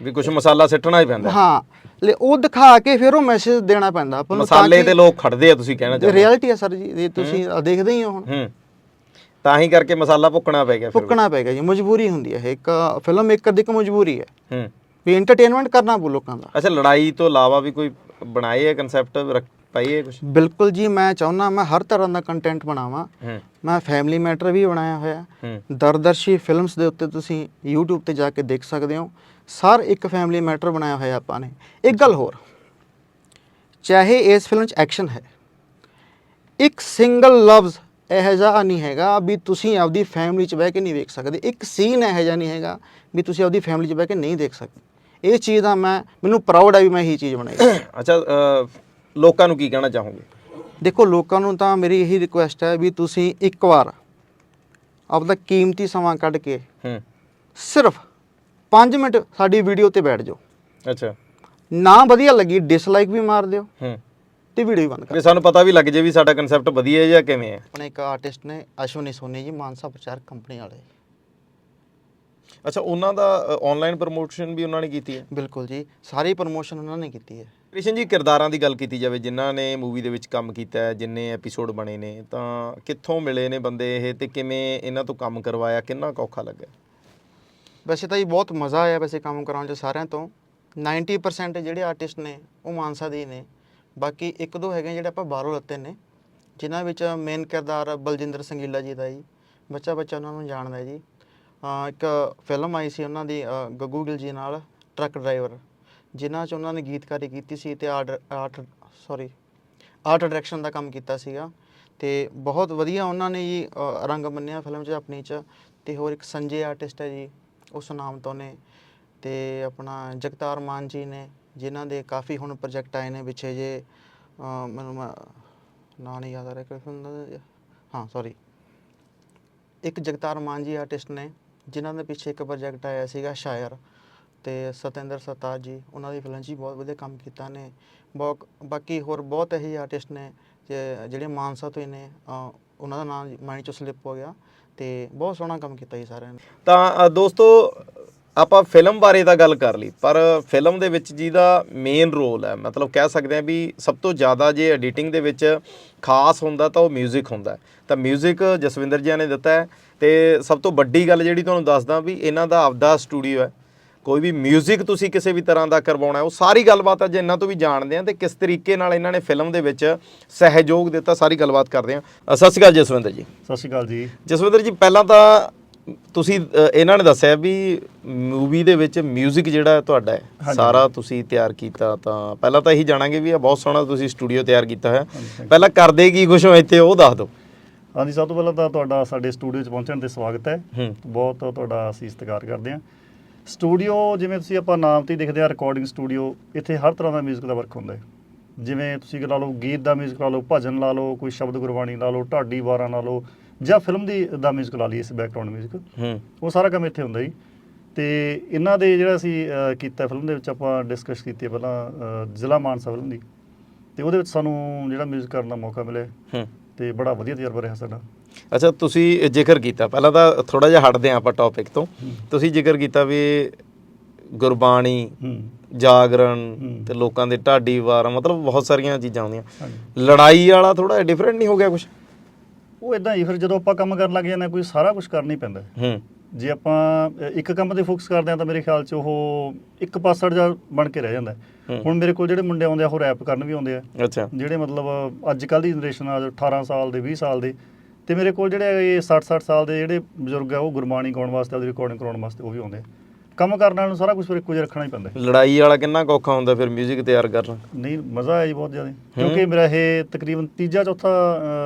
ਵੀ ਕੁਝ ਮਸਾਲਾ ਸਿੱਟਣਾ ਹੀ ਪੈਂਦਾ। ਹਾਂ ਲੈ ਉਹ ਦਿਖਾ ਕੇ ਫਿਰ ਉਹ ਮੈਸੇਜ ਦੇਣਾ ਪੈਂਦਾ ਆਪਾਂ ਨੂੰ ਮਸਾਲੇ ਤੇ ਲੋਕ ਖੜਦੇ ਆ ਤੁਸੀਂ ਕਹਿਣਾ ਚਾਹੁੰਦੇ ਰਿਐਲਿਟੀ ਆ ਸਰ ਜੀ ਤੁਸੀਂ ਦੇਖਦੇ ਹੀ ਹੋ ਹੁਣ। ਤਾਂ ਹੀ ਕਰਕੇ ਮਸਾਲਾ ਭੁੱਕਣਾ ਪੈ ਗਿਆ ਫਿਰ ਫੁੱਕਣਾ ਪਏਗਾ ਜੀ ਮਜਬੂਰੀ ਹੁੰਦੀ ਹੈ ਇੱਕ ਫਿਲਮ ਅੱਧੀ ਕੁ ਮਜਬੂਰੀ ਹੈ ਹੂੰ। ਵੀ ਐਂਟਰਟੇਨਮੈਂਟ ਕਰਨਾ ਪਊ ਲੋਕਾਂ ਦਾ। ਅੱਛਾ ਲੜਾਈ ਤੋਂ ਇਲਾਵਾ ਵੀ ਕੋਈ ਬਣਾਏ ਹੈ ਕਨਸੈਪਟ ਪਾਈਏ ਕੁਝ ਬਿਲਕੁਲ ਜੀ ਮੈਂ ਚਾਹੁੰਦਾ ਮੈਂ ਹਰ ਤਰ੍ਹਾਂ ਦਾ ਕੰਟੈਂਟ ਬਣਾਵਾਂ। ਹੂੰ। ਮੈਂ ਫੈਮਿਲੀ ਮੈਟਰ ਵੀ ਬਣਾਇਆ ਹੋਇਆ। ਹੂੰ। ਦਰਦਰਸ਼ੀ ਫਿਲਮਸ ਦੇ ਉੱਤੇ ਤੁਸੀਂ YouTube ਤੇ ਜਾ ਕੇ ਦੇਖ ਸਕਦੇ ਹੋ। ਸਰ ਇੱਕ ਫੈਮਿਲੀ ਮੈਟਰ ਬਣਾਇਆ ਹੋਇਆ ਆਪਾਂ ਨੇ। ਇੱਕ ਗੱਲ ਹੋਰ। ਚਾਹੇ ਇਸ ਫਿਲਮ 'ਚ ਐਕਸ਼ਨ ਹੈ। ਇੱਕ ਸਿੰਗਲ ਲਫ਼ਜ਼ ਇਹੋ ਜਿਹਾ ਨਹੀਂ ਹੈਗਾ ਵੀ ਤੁਸੀਂ ਆਪਦੀ ਫੈਮਿਲੀ 'ਚ ਬਹਿ ਕੇ ਨਹੀਂ ਵੇਖ ਸਕਦੇ। ਇੱਕ ਸੀਨ ਇਹੋ ਜਿਹਾ ਨਹੀਂ ਹੈਗਾ ਵੀ ਤੁਸੀਂ ਆਪਦੀ ਫੈਮਿਲੀ 'ਚ ਬਹਿ ਕੇ ਨਹੀਂ ਦੇਖ ਸਕਦੇ। ਇਹ ਚੀਜ਼ ਦਾ ਮੈਂ ਮੈਨੂੰ ਪ੍ਰਾਊਡ ਹੈ ਵੀ ਮੈਂ ਇਹੀ ਚੀਜ਼ ਬਣਾਈ। (coughs) ਅੱਛਾ ਲੋਕਾਂ ਨੂੰ ਕੀ ਕਹਿਣਾ ਚਾਹੋਗੇ? ਦੇਖੋ ਲੋਕਾਂ ਨੂੰ ਤਾਂ ਮੇਰੀ ਇਹੀ ਰਿਕੁਐਸਟ ਹੈ ਵੀ ਤੁਸੀਂ ਇੱਕ ਵਾਰ ਆਪਦਾ ਕੀਮਤੀ ਸਮਾਂ ਕੱਢ ਕੇ ਹੂੰ। ਸਿਰਫ 5 ਮਿੰਟ ਸਾਡੀ ਵੀਡੀਓ ਤੇ ਬੈਠ ਜਾਓ। ਅੱਛਾ। ਨਾ ਵਧੀਆ ਲੱਗੀ ਡਿਸਲਾਈਕ ਵੀ ਮਾਰ ਦਿਓ। ਹੂੰ। ਤੇ ਵੀਡੀਓ ਬੰਦ ਕਰ ਵੀ ਸਾਨੂੰ ਪਤਾ ਵੀ ਲੱਗ ਜੇ ਵੀ ਸਾਡਾ ਕਨਸੈਪਟ ਵਧੀਆ ਹੈ ਜਾਂ ਕਿਵੇਂ ਹੈ। ਆਪਣੇ ਇੱਕ ਆਰਟਿਸਟ ਨੇ ਅਸ਼ਵਨੀ ਸੋਨੀ ਜੀ ਮਾਨਸਾ ਪ੍ਰਚਾਰ ਕੰਪਨੀ ਵਾਲੇ। ਅੱਛਾ ਉਹਨਾਂ ਦਾ ਆਨਲਾਈਨ ਪ੍ਰੋਮੋਸ਼ਨ ਵੀ ਉਹਨਾਂ ਨੇ ਕੀਤੀ ਹੈ? ਬਿਲਕੁਲ ਜੀ ਸਾਰੀ ਪ੍ਰੋਮੋਸ਼ਨ ਉਹਨਾਂ ਨੇ ਕੀਤੀ ਹੈ। ਕ੍ਰਿਸ਼ਨ ਜੀ ਕਿਰਦਾਰਾਂ ਦੀ ਗੱਲ ਕੀਤੀ ਜਾਵੇ ਜਿਨ੍ਹਾਂ ਨੇ ਮੂਵੀ ਦੇ ਵਿੱਚ ਕੰਮ ਕੀਤਾ ਹੈ ਜਿੰਨੇ ਐਪੀਸੋਡ ਬਣੇ ਨੇ ਤਾਂ ਕਿੱਥੋਂ ਮਿਲੇ ਨੇ ਬੰਦੇ ਇਹ ਤੇ ਕਿਵੇਂ ਇਹਨਾਂ ਤੋਂ ਕੰਮ ਕਰਵਾਇਆ ਕਿੰਨਾ ਕੁ ਔਖਾ ਲੱਗਿਆ? ਵੈਸੇ ਤਾਂ ਜੀ ਬਹੁਤ ਮਜ਼ਾ ਆਇਆ ਵੈਸੇ ਕੰਮ ਕਰਾਉਣ 'ਚ ਸਾਰਿਆਂ ਤੋਂ। 90% ਜਿਹੜੇ ਆਰਟਿਸਟ ਨੇ ਉਹ ਮਾਨਸਾ ਦੇ ਨੇ। ਬਾਕੀ ਇੱਕ ਦੋ ਹੈਗੇ ਜਿਹੜੇ ਆਪਾਂ ਬਾਹਰੋਂ ਲੱਤੇ ਨੇ, ਜਿਨ੍ਹਾਂ ਵਿੱਚ ਮੇਨ ਕਿਰਦਾਰ ਬਲਜਿੰਦਰ ਸੰਗੀਲਾ ਜੀ ਦਾ ਜੀ, ਬੱਚਾ ਬੱਚਾ ਉਹਨਾਂ ਨੂੰ ਜਾਣਦਾ ਹੈ ਜੀ। ਅਹ ਇੱਕ ਫਿਲਮ ਆਈ ਸੀ ਉਹਨਾਂ ਦੀ, ਅਹ ਗੱਗੂ ਗਿੱਲ ਜੀ ਨਾਲ ਟਰੱਕ ਡਰਾਈਵਰ ਜਿਨ੍ਹਾਂ 'ਚ ਉਹਨਾਂ ਨੇ ਗੀਤਕਾਰੀ ਕੀਤੀ ਸੀ ਤੇ art art sorry art direction ਦਾ ਕੰਮ ਕੀਤਾ ਸੀਗਾ। ਤੇ ਬਹੁਤ ਵਧੀਆ ਉਹਨਾਂ ਨੇ ਜੀ, ਅਹ ਰੰਗ ਮੰਨਿਆ ਫਿਲਮ 'ਚ ਆਪਣੀ 'ਚ, ਤੇ ਹੋਰ ਇੱਕ ਸੰਜੇ ਆਰਟਿਸਟ ਹੈ ਜੀ, ਉਸ ਨਾਮ ਤੋਂ ਨੇ। ਤੇ ਆਪਣਾ ਜਗਤਾਰ ਮਾਨ ਜੀ ਨੇ ਜਿਨ੍ਹਾਂ ਦੇ ਕਾਫੀ ਹੁਣ ਪ੍ਰੋਜੈਕਟ ਆਏ ਨੇ ਪਿੱਛੇ ਜੇ ਅਹ ਮੈਨੂੰ ਮੈਂ ਨਾਂ ਨਹੀਂ ਯਾਦ ਆ ਰਿਹਾ ਕਿ ਫਿਲਮ ਦਾ ਹਾਂ ਸੌਰੀ ਇੱਕ ਜਗਤਾਰ ਮਾਨ ਜੀ ਆਰਟਿਸਟ ਨੇ ਜਿਨ੍ਹਾਂ ਦੇ ਪਿੱਛੇ ਇੱਕ ਪ੍ਰੋਜੈਕਟ ਆਇਆ ਸੀਗਾ ਸ਼ਾਇਰ ਤੇ ਸਤਿੰਦਰ ਸਰਤਾਜ ਜੀ ਉਹਨਾਂ ਦੀ ਫਿਲਮ 'ਚ ਵੀ ਬਹੁਤ ਵਧੀਆ ਕੰਮ ਕੀਤਾ ਨੇ। ਬਹੁਤ ਬਾਕੀ ਹੋਰ ਬਹੁਤ ਇਹੋ ਆਰਟਿਸਟ ਨੇ ਜੇ- ਜਿਹੜੇ ਮਾਨਸਾ ਤੋਂ ਹੀ ਨੇ ਅਹ ਉਹਨਾਂ ਦਾ ਨਾਮ ਮਾਈਂਡ ਚੋਂ ਸਲਿੱਪ ਹੋ ਗਿਆ ਤੇ ਬਹੁਤ ਸੋਹਣਾ ਕੰਮ ਕੀਤਾ ਜੀ ਸਾਰਿਆਂ ਨੇ। ਤਾਂ ਅ, ਦੋਸਤੋ ਆਪਾਂ ਫਿਲਮ ਬਾਰੇ ਤਾਂ ਗੱਲ ਕਰ ਲਈ ਪਰ ਫਿਲਮ ਦੇ ਵਿੱਚ ਜਿਹਦਾ ਮੇਨ ਰੋਲ ਹੈ ਮਤਲਬ ਕਹਿ ਸਕਦੇ ਹਾਂ ਵੀ ਸਭ ਤੋਂ ਜ਼ਿਆਦਾ ਜੇ ਐਡੀਟਿੰਗ ਦੇ ਵਿੱਚ ਖਾਸ ਹੁੰਦਾ ਤਾਂ ਉਹ 뮤직 ਹੁੰਦਾ ਹੈ। ਤਾਂ 뮤직 ਜਸਵਿੰਦਰ ਜੀ ਨੇ ਦਿੱਤਾ ਹੈ ਤੇ ਸਭ ਤੋਂ ਵੱਡੀ ਗੱਲ ਜਿਹੜੀ ਤੁਹਾਨੂੰ ਦੱਸਦਾ ਵੀ ਇਹਨਾਂ ਦਾ ਆਪਦਾ ਸਟੂਡੀਓ ਹੈ ਕੋਈ ਵੀ 뮤직 ਤੁਸੀਂ ਕਿਸੇ ਵੀ ਤਰ੍ਹਾਂ ਦਾ ਕਰਵਾਉਣਾ ਹੈ ਉਹ ਸਾਰੀ ਗੱਲਬਾਤ ਅੱਜ ਇਹਨਾਂ ਤੋਂ ਵੀ ਜਾਣਦੇ ਆ ਤੇ ਕਿਸ ਤਰੀਕੇ ਨਾਲ ਇਹਨਾਂ ਨੇ ਫਿਲਮ ਦੇ ਵਿੱਚ ਸਹਿਯੋਗ ਦਿੱਤਾ ਸਾਰੀ ਗੱਲਬਾਤ ਕਰਦੇ ਆ ਸਤਿ ਸ਼੍ਰੀ ਅਕਾਲ ਜਸਵਿੰਦਰ ਜੀ ਸਤਿ ਸ਼੍ਰੀ ਅਕਾਲ ਜੀ ਜਸਵਿੰਦਰ ਜੀ ਪਹਿਲਾਂ ਤਾਂ ਤੁਸੀਂ ਅ, ਇਹਨਾਂ ਨੇ ਦੱਸਿਆ ਵੀ ਮੂਵੀ ਦੇ ਵਿੱਚ 뮤직 ਜਿਹੜਾ ਤੁਹਾਡਾ ਹੈ ਹਾਂਜੀ। ਸਾਰਾ ਤੁਸੀਂ ਤਿਆਰ ਕੀਤਾ ਤਾਂ ਪਹਿਲਾਂ ਤਾਂ ਇਹੀ ਜਾਣਾਂਗੇ ਵੀ ਇਹ ਬਹੁਤ ਸੋਹਣਾ ਤੁਸੀਂ ਸਟੂਡੀਓ ਤਿਆਰ ਕੀਤਾ ਹੋਇਆ ਹਾਂਜੀ। ਪਹਿਲਾਂ ਕਰਦੇ ਕੀ ਕੁਛ ਹੋ ਇੱਥੇ ਉਹ ਦੱਸ ਦਿਓ ਹਾਂਜੀ ਸਭ ਤੋਂ ਪਹਿਲਾਂ ਤਾਂ ਤੁਹਾਡਾ ਸਾਡੇ ਸਟੂਡੀਓ 'ਚ ਪਹੁੰਚਣ ਤੇ ਸਵਾਗਤ ਹੈ ਹੂੰ ਬਹੁਤ ਤੁਹਾਡਾ ਅਸੀਂ ਸਤਿਕਾਰ ਕਰਦੇ ਹਾਂ ਸਟੂਡੀਓ ਜਿਵੇਂ ਤੁਸੀਂ ਆਪਾਂ ਨਾਮ ਤੇ ਹੀ ਦੇਖਦੇ ਆ ਰਿਕਾਰਡਿੰਗ ਸਟੂਡੀਓ ਇੱਥੇ ਹਰ ਤਰ੍ਹਾਂ ਦਾ 뮤직 ਦਾ ਵਰਕ ਹੁੰਦਾ ਹੈ ਜਿਵੇਂ ਤੁਸੀਂ ਲਾ ਲਓ ਗੀਤ ਦਾ 뮤직 ਲਾ ਲਓ ਭਜਨ ਲਾ ਲਓ ਕੋਈ ਸ਼ਬਦ ਗੁਰਬਾਣੀ ਲਾ ਲਓ ਢਾਡੀ ਵਾਰਾਂ ਲਾ ਲਓ ਜਾਂ ਫਿਲਮ ਦੀ ਦਾ 뮤직 ਲਾ ਲਈਏ ਇਸ ਬੈਕਗ੍ਰਾਉਂਡ 뮤직 ਹੂੰ ਉਹ ਸਾਰਾ ਕੰਮ ਇੱਥੇ ਹੁੰਦਾ ਜੀ ਤੇ ਇਹਨਾਂ ਦੇ ਜਿਹੜਾ ਅਸੀਂ ਅਹ, ਕੀਤਾ ਫਿਲਮ ਦੇ ਵਿੱਚ ਆਪਾਂ ਡਿਸਕਸ ਕੀਤੀ ਹੈ ਪਹਿਲਾਂ ਅਹ, ਜ਼ਿਲ੍ਹਾ ਮਾਨਸਾ ਫਿਲਮ ਦੀ ਤੇ ਉਹਦੇ ਵਿੱਚ ਸਾਨੂੰ ਜਿਹੜਾ 뮤직 ਕਰਨ ਦਾ ਮੌਕਾ ਮਿਲਿਆ ਹੂੰ ਤੇ ਬੜਾ ਵਧੀਆ ਤਜਰਬਾ ਰਿਹਾ ਸਾਡਾ ਅੱਛਾ ਤੁਸੀਂ ਜ਼ਿਕਰ ਕੀਤਾ ਪਹਿਲਾਂ ਤਾਂ ਥੋੜਾ ਜਿਹਾ ਹਟਦੇ ਹਾਂ ਆਪਾਂ ਟੌਪਿਕ ਤੋਂ ਤੁਸੀਂ ਜ਼ਿਕਰ ਕੀਤਾ ਵੀ ਗੁਰਬਾਣੀ ਹੂੰ ਜਾਗਰਣ ਹੂੰ। ਤੇ ਲੋਕਾਂ ਦੇ ਢਾਡੀ ਵਾਰ ਮਤਲਬ ਬਹੁਤ ਸਾਰੀਆਂ ਚੀਜ਼ਾਂ ਆਉਂਦੀਆਂ ਹਾਂਜੀ ਲੜਾਈ ਵਾਲਾ ਥੋੜਾ ਡਿਫਰੈਂਟ ਨਹੀਂ ਹੋ ਗਿਆ ਕੁਛ ਉਹ ਇਦਾਂ ਹੀ ਫਿਰ ਜਦੋਂ ਆਪਾਂ ਕੰਮ ਕਰਨ ਲੱਗ ਜਾਂਦੇ ਕੋਈ ਸਾਰਾ ਕੁਝ ਕਰਨਾ ਹੀ ਪੈਂਦਾ ਹੈ। ਜੇ ਆਪਾਂ ਇੱਕ ਕੰਮ ਤੇ ਫੋਕਸ ਕਰਦੇ ਹਾਂ ਤਾਂ ਮੇਰੇ ਖਿਆਲ 'ਚ ਉਹ ਇੱਕ ਪਾਸੜ ਜਾ ਬਣ ਕੇ ਰਹਿ ਜਾਂਦਾ। ਹੁਣ ਮੇਰੇ ਕੋਲ ਜਿਹੜੇ ਮੁੰਡੇ ਆਉਂਦੇ ਆ ਉਹ ਰੈਪ ਕਰਨ ਵੀ ਆਉਂਦੇ ਆ। ਅੱਛਾ। ਜਿਹੜੇ ਮਤਲਬ ਅੱਜ ਕੱਲ ਦੀ ਜਨਰੇਸ਼ਨ ਆ ਜੋ 18 ਸਾਲ ਦੇ 20 ਸਾਲ ਦੇ ਤੇ ਮੇਰੇ ਕੋਲ ਜਿਹੜੇ ਇਹ 60 60 ਸਾਲ ਦੇ ਜਿਹੜੇ ਬਜ਼ੁਰਗ ਆ ਉਹ ਗੁਰਬਾਣੀ ਗਾਉਣ ਵਾਸਤੇ ਉਹਦੀ ਰਿਕਾਰਡਿੰਗ ਕਰਾਉਣ ਵਾਸਤੇ ਉਹ ਵੀ ਆਉਂਦੇ ਆ। ਕੰਮ ਕਰਨ ਨੂੰ ਸਾਰਾ ਕੁਝ ਫਿਰ ਇੱਕੋ ਜਿਹਾ ਰੱਖਣਾ ਹੀ ਪੈਂਦਾ ਹੈ। ਲੜਾਈ ਵਾਲਾ ਕਿੰਨਾ ਕੁ ਔਖਾ ਹੁੰਦਾ ਫਿਰ 뮤직 ਤਿਆਰ ਕਰਨਾ? ਨਹੀਂ ਮਜ਼ਾ ਆਇਆ ਜੀ ਬਹੁਤ ਜ਼ਿਆਦਾ। ਕਿਉਂਕਿ ਮੇਰਾ ਇਹ ਤਕਰੀਬਨ ਤੀਜਾ ਚੌਥਾ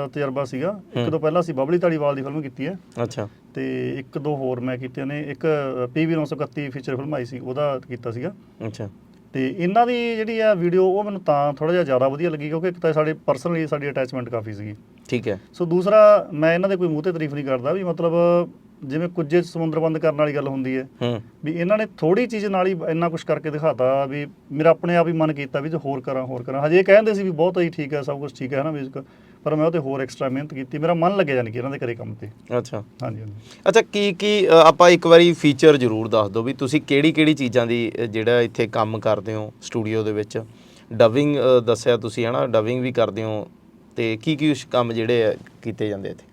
ਅ, ਤਜਰਬਾ ਸੀਗਾ। ਇੱਕ ਤੋਂ ਪਹਿਲਾਂ ਅਸੀਂ ਬਬਲੀ ਧਾਲੀਵਾਲ ਦੀ ਫਿਲਮ ਕੀਤੀ ਹੈ। ਅੱਛਾ। ਤੇ ਇੱਕ ਦੋ ਹੋਰ ਮੈਂ ਕੀਤੀਆਂ ਨੇ। ਇੱਕ ਪੀਵੀ 931 ਫੀਚਰ ਫਿਲਮ ਆਈ ਸੀ ਉਹਦਾ ਕੀਤਾ ਸੀਗਾ। ਅੱਛਾ। ਤੇ ਇਹਨਾਂ ਦੀ ਜਿਹੜੀ ਆ ਵੀਡੀਓ ਉਹ ਮੈਨੂੰ ਤਾਂ ਥੋੜਾ ਜਿਹਾ ਜ਼ਿਆਦਾ ਵਧੀਆ ਲੱਗੀ ਕਿਉਂਕਿ ਇੱਕ ਤਾਂ ਸਾਡੇ ਪਰਸਨਲੀ ਸਾਡੀ ਅਟੈਚਮੈਂਟ ਕਾਫੀ ਸੀਗੀ। ਠੀਕ ਹੈ। ਸੋ ਦੂਸਰਾ ਮੈਂ ਇਹਨਾਂ ਦੇ ਕੋਈ ਮੂੰਹ ਤੇ ਤਾਰੀਫ ਨਹੀਂ ਕਰਦਾ ਵੀ ਮਤਲਬ ਜਿਵੇਂ ਕੁਝੇ ਸਮੁੰਦਰ ਬੰਦ ਕਰਨ ਵਾਲੀ ਗੱਲ ਹੁੰਦੀ ਹੈ ਵੀ ਇਹਨਾਂ ਨੇ ਥੋੜੀ ਚੀਜ਼ ਨਾਲ ਹੀ ਇੰਨਾ ਕੁਝ ਕਰਕੇ ਦਿਖਾਤਾ ਵੀ ਮੇਰਾ ਆਪਣੇ ਆਪ ਹੀ ਮਨ ਕੀਤਾ ਵੀ ਜੇ ਹੋਰ ਕਰਾਂ ਹੋਰ ਕਰਾਂ। ਹਜੇ ਇਹ ਕਹਿੰਦੇ ਸੀ ਵੀ ਬਹੁਤ ਹੀ ਠੀਕ ਹੈ ਸਭ ਕੁਝ ਠੀਕ ਹੈ ਨਾ ਮਿਊਜ਼ਿਕ ਪਰ ਮੈਂ ਉਹ ਤੇ ਹੋਰ ਐਕਸਟਰਾ ਮਿਹਨਤ ਕੀਤੀ। ਮੇਰਾ ਮਨ ਲੱਗਿਆ ਜਾਨੀ ਕਿ ਇਹਨਾਂ ਦੇ ਕਰੇ ਕੰਮ ਤੇ। ਅੱਛਾ। ਹਾਂਜੀ ਹਾਂਜੀ। ਅੱਛਾ ਕੀ ਕੀ ਆਪਾਂ ਇੱਕ ਵਾਰੀ ਫੀਚਰ ਜ਼ਰੂਰ ਦੱਸ ਦਿਓ ਵੀ ਤੁਸੀਂ ਕਿਹੜੀ ਕਿਹੜੀ ਚੀਜ਼ਾਂ ਦੀ ਜਿਹੜਾ ਇੱਥੇ ਕੰਮ ਕਰਦੇ ਹੋ ਸਟੂਡੀਓ ਦੇ ਵਿੱਚ? ਡਬਿੰਗ ਦੱਸਿਆ ਤੁਸੀਂ ਹਨਾ? ਡਬਿੰਗ ਵੀ ਕਰਦੇ ਹੋ ਤੇ ਕੀ ਕੀ ਉਸ ਕੰਮ ਜਿਹੜੇ ਕੀਤੇ ਜਾਂਦੇ ਇੱਥੇ?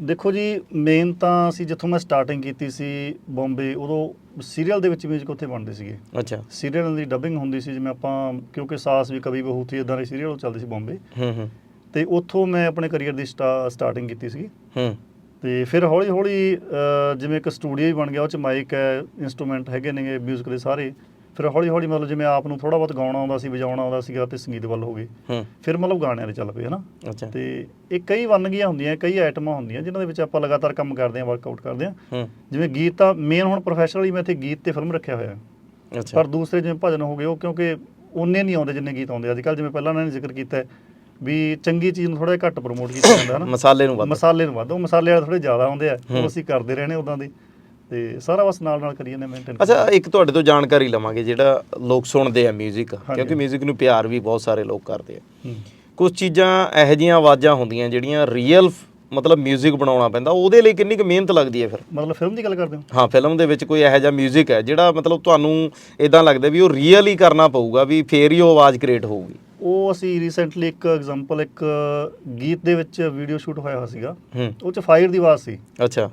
ਦੇਖੋ ਜੀ ਮੇਨ ਤਾਂ ਅਸੀਂ ਜਿੱਥੋਂ ਮੈਂ ਸਟਾਰਟਿੰਗ ਕੀਤੀ ਸੀ ਬੰਬੇ ਉਦੋਂ ਸੀਰੀਅਲ ਦੇ ਵਿੱਚ ਮਿਊਜ਼ਿਕ ਉੱਥੇ ਬਣਦੇ ਸੀਗੇ। ਅੱਛਾ। ਸੀਰੀਅਲ ਦੀ ਡਬਿੰਗ ਹੁੰਦੀ ਸੀ ਜਿਵੇਂ ਆਪਾਂ ਕਿਉਂਕਿ ਸਾਸ ਵੀ ਕਵੀ ਬਹੂ ਥੀ ਇਦਾਂ ਦੇ ਸੀਰੀਅਲ ਚੱਲਦੇ ਸੀ ਬੰਬੇ। ਹੂੰ ਹੂੰ। ਤੇ ਉੱਥੋਂ ਮੈਂ ਆਪਣੇ ਕੈਰੀਅਰ ਦੀ ਸਟਾਰਟਿੰਗ ਕੀਤੀ ਸੀ ਹੂੰ। ਤੇ ਫਿਰ ਹੌਲੀ ਹੌਲੀ ਜਿਵੇਂ ਇੱਕ ਸਟੂਡੀਓ ਹੀ ਬਣ ਗਿਆ ਉਹ ਚ ਮਾਈਕ ਹੈ ਇਨਸਟਰੂਮੈਂਟ ਹੈਗੇ ਨੇਗੇ ਮਿਊਜ਼ਿਕ ਦੇ ਸਾਰੇ। ਫਿਰ ਹੌਲੀ ਹੌਲੀ ਮਤਲਬ ਜਿਵੇਂ ਆਪ ਨੂੰ ਥੋੜਾ ਬਹੁਤ ਗਾਉਣਾ ਆਉਂਦਾ ਸੀ ਵਜਾਉਣਾ ਆਉਂਦਾ ਸੀਗਾ ਤੇ ਸੰਗੀਤ ਵੱਲ ਹੋ ਗਏ। ਹੂੰ। ਫਿਰ ਮਤਲਬ ਗਾਣਿਆਂ ਦੇ ਚੱਲ ਪਏ ਹਨਾ? ਅੱਛਾ। ਤੇ ਇਹ ਕਈ ਵੰਨਗੀਆਂ ਹੁੰਦੀਆਂ ਕਈ ਆਈਟਮਾਂ ਹੁੰਦੀਆਂ ਜਿਨ੍ਹਾਂ ਦੇ ਵਿੱਚ ਆਪਾਂ ਲਗਾਤਾਰ ਕੰਮ ਕਰਦੇ ਹਾਂ ਵਰਕਆਊਟ ਕਰਦੇ ਹਾਂ। ਹੂੰ। ਜਿਵੇਂ ਗੀਤ ਤਾਂ ਮੇਨ ਹੁਣ ਪ੍ਰੋਫੈਸ਼ਨਲੀ ਮੈਂ ਇੱਥੇ ਗੀਤ ਤੇ ਫਿਲਮ ਰੱਖਿਆ ਹੋਇਆ। ਅੱਛਾ। ਪਰ ਦੂਸਰੇ ਜਿਵੇਂ ਭਜਨ ਹੋ ਗਏ ਉਹ ਕਿਉਂਕਿ ਉਹਨੇ ਨਹੀਂ ਆਉਂਦੇ ਜਿੰਨੇ ਗੀਤ ਆਉਂਦੇ। ਅੱਜ ਕੱਲ ਜਿਵੇਂ ਪਹਿਲਾਂ ਇਹਨਾਂ ਨੇ ਜ਼ਿਕਰ ਕੀਤਾ ਵੀ ਚੰਗੀ ਚੀਜ਼ ਨੂੰ ਥੋੜਾ ਜਿਹਾ ਘੱਟ ਪ੍ਰਮੋਟ ਕੀਤਾ ਜਾਂਦਾ ਹੈ ਨਾ ਮਸਾਲੇ ਨੂੰ ਵੱਧ। ਮਸਾਲੇ ਨੂੰ ਵੱਧ ਉਹ ਮਸਾਲੇ ਵਾਲੇ ਥੋੜੇ ਜ਼ਿਆਦਾ ਆਉਂਦੇ ਆ। ਉਹ ਅਸੀਂ ਕਰਦੇ ਰਹਿਣੇ ਉਦਾਂ ਦੇ। ਤੇ ਸਾਰਾ ਬਸ ਨਾਲ ਨਾਲ ਕਰੀ ਜਾਂਦੇ ਮੇਨਟੇਨ ਅੱਛਾ ਇੱਕ ਤੁਹਾਡੇ ਤੋਂ ਜਾਣਕਾਰੀ ਲਵਾਂਗੇ ਜਿਹੜਾ ਲੋਕ ਸੁਣਦੇ ਆ 뮤직 ਹਾਂਜੀ। ਕਿਉਂਕਿ 뮤직 ਨੂੰ ਪਿਆਰ ਵੀ ਬਹੁਤ ਸਾਰੇ ਲੋਕ ਕਰਦੇ ਆ ਕੁਝ ਚੀਜ਼ਾਂ ਇਹੋ ਜਿਹੀਆਂ ਆਵਾਜ਼ਾਂ ਹੁੰਦੀਆਂ ਜਿਹੜੀਆਂ ਰੀਅਲ ਮਤਲਬ 뮤직 ਬਣਾਉਣਾ ਪੈਂਦਾ ਉਹਦੇ ਲਈ ਕਿੰਨੀ ਕੁ ਮਿਹਨਤ ਲੱਗਦੀ ਹੈ ਫਿਰ ਮਤਲਬ ਫਿਲਮ ਦੀ ਗੱਲ ਕਰਦੇ ਹੋ ਹਾਂ ਫਿਲਮ ਦੇ ਵਿੱਚ ਕੋਈ ਇਹੋ ਜਿਹਾ 뮤직 ਹੈ ਜਿਹੜਾ ਮਤਲਬ ਤੁਹਾਨੂੰ ਇਦਾਂ ਲੱਗਦਾ ਵੀ ਉਹ ਰੀਅਲ ਹੀ ਕਰਨਾ ਪਊਗਾ ਵੀ ਫੇਰ ਹੀ ਉਹ ਆਵਾਜ਼ ਕ੍ਰੀਏਟ ਹੋਊਗੀ ਉਹ ਅਸੀਂ ਰੀਸੈਂਟਲੀ ਇੱਕ ਐਗਜ਼ਾਮਪਲ ਇੱਕ ਗੀਤ ਦੇ ਵਿੱਚ ਵੀਡੀਓ ਸ਼ੂਟ ਹੋਇਆ ਹੋਇਆ ਸੀਗਾ ਹੂੰ ਉਹ ਚ ਫਾਇਰ ਦੀ ਆਵਾਜ਼ ਸੀ ਅੱਛਾ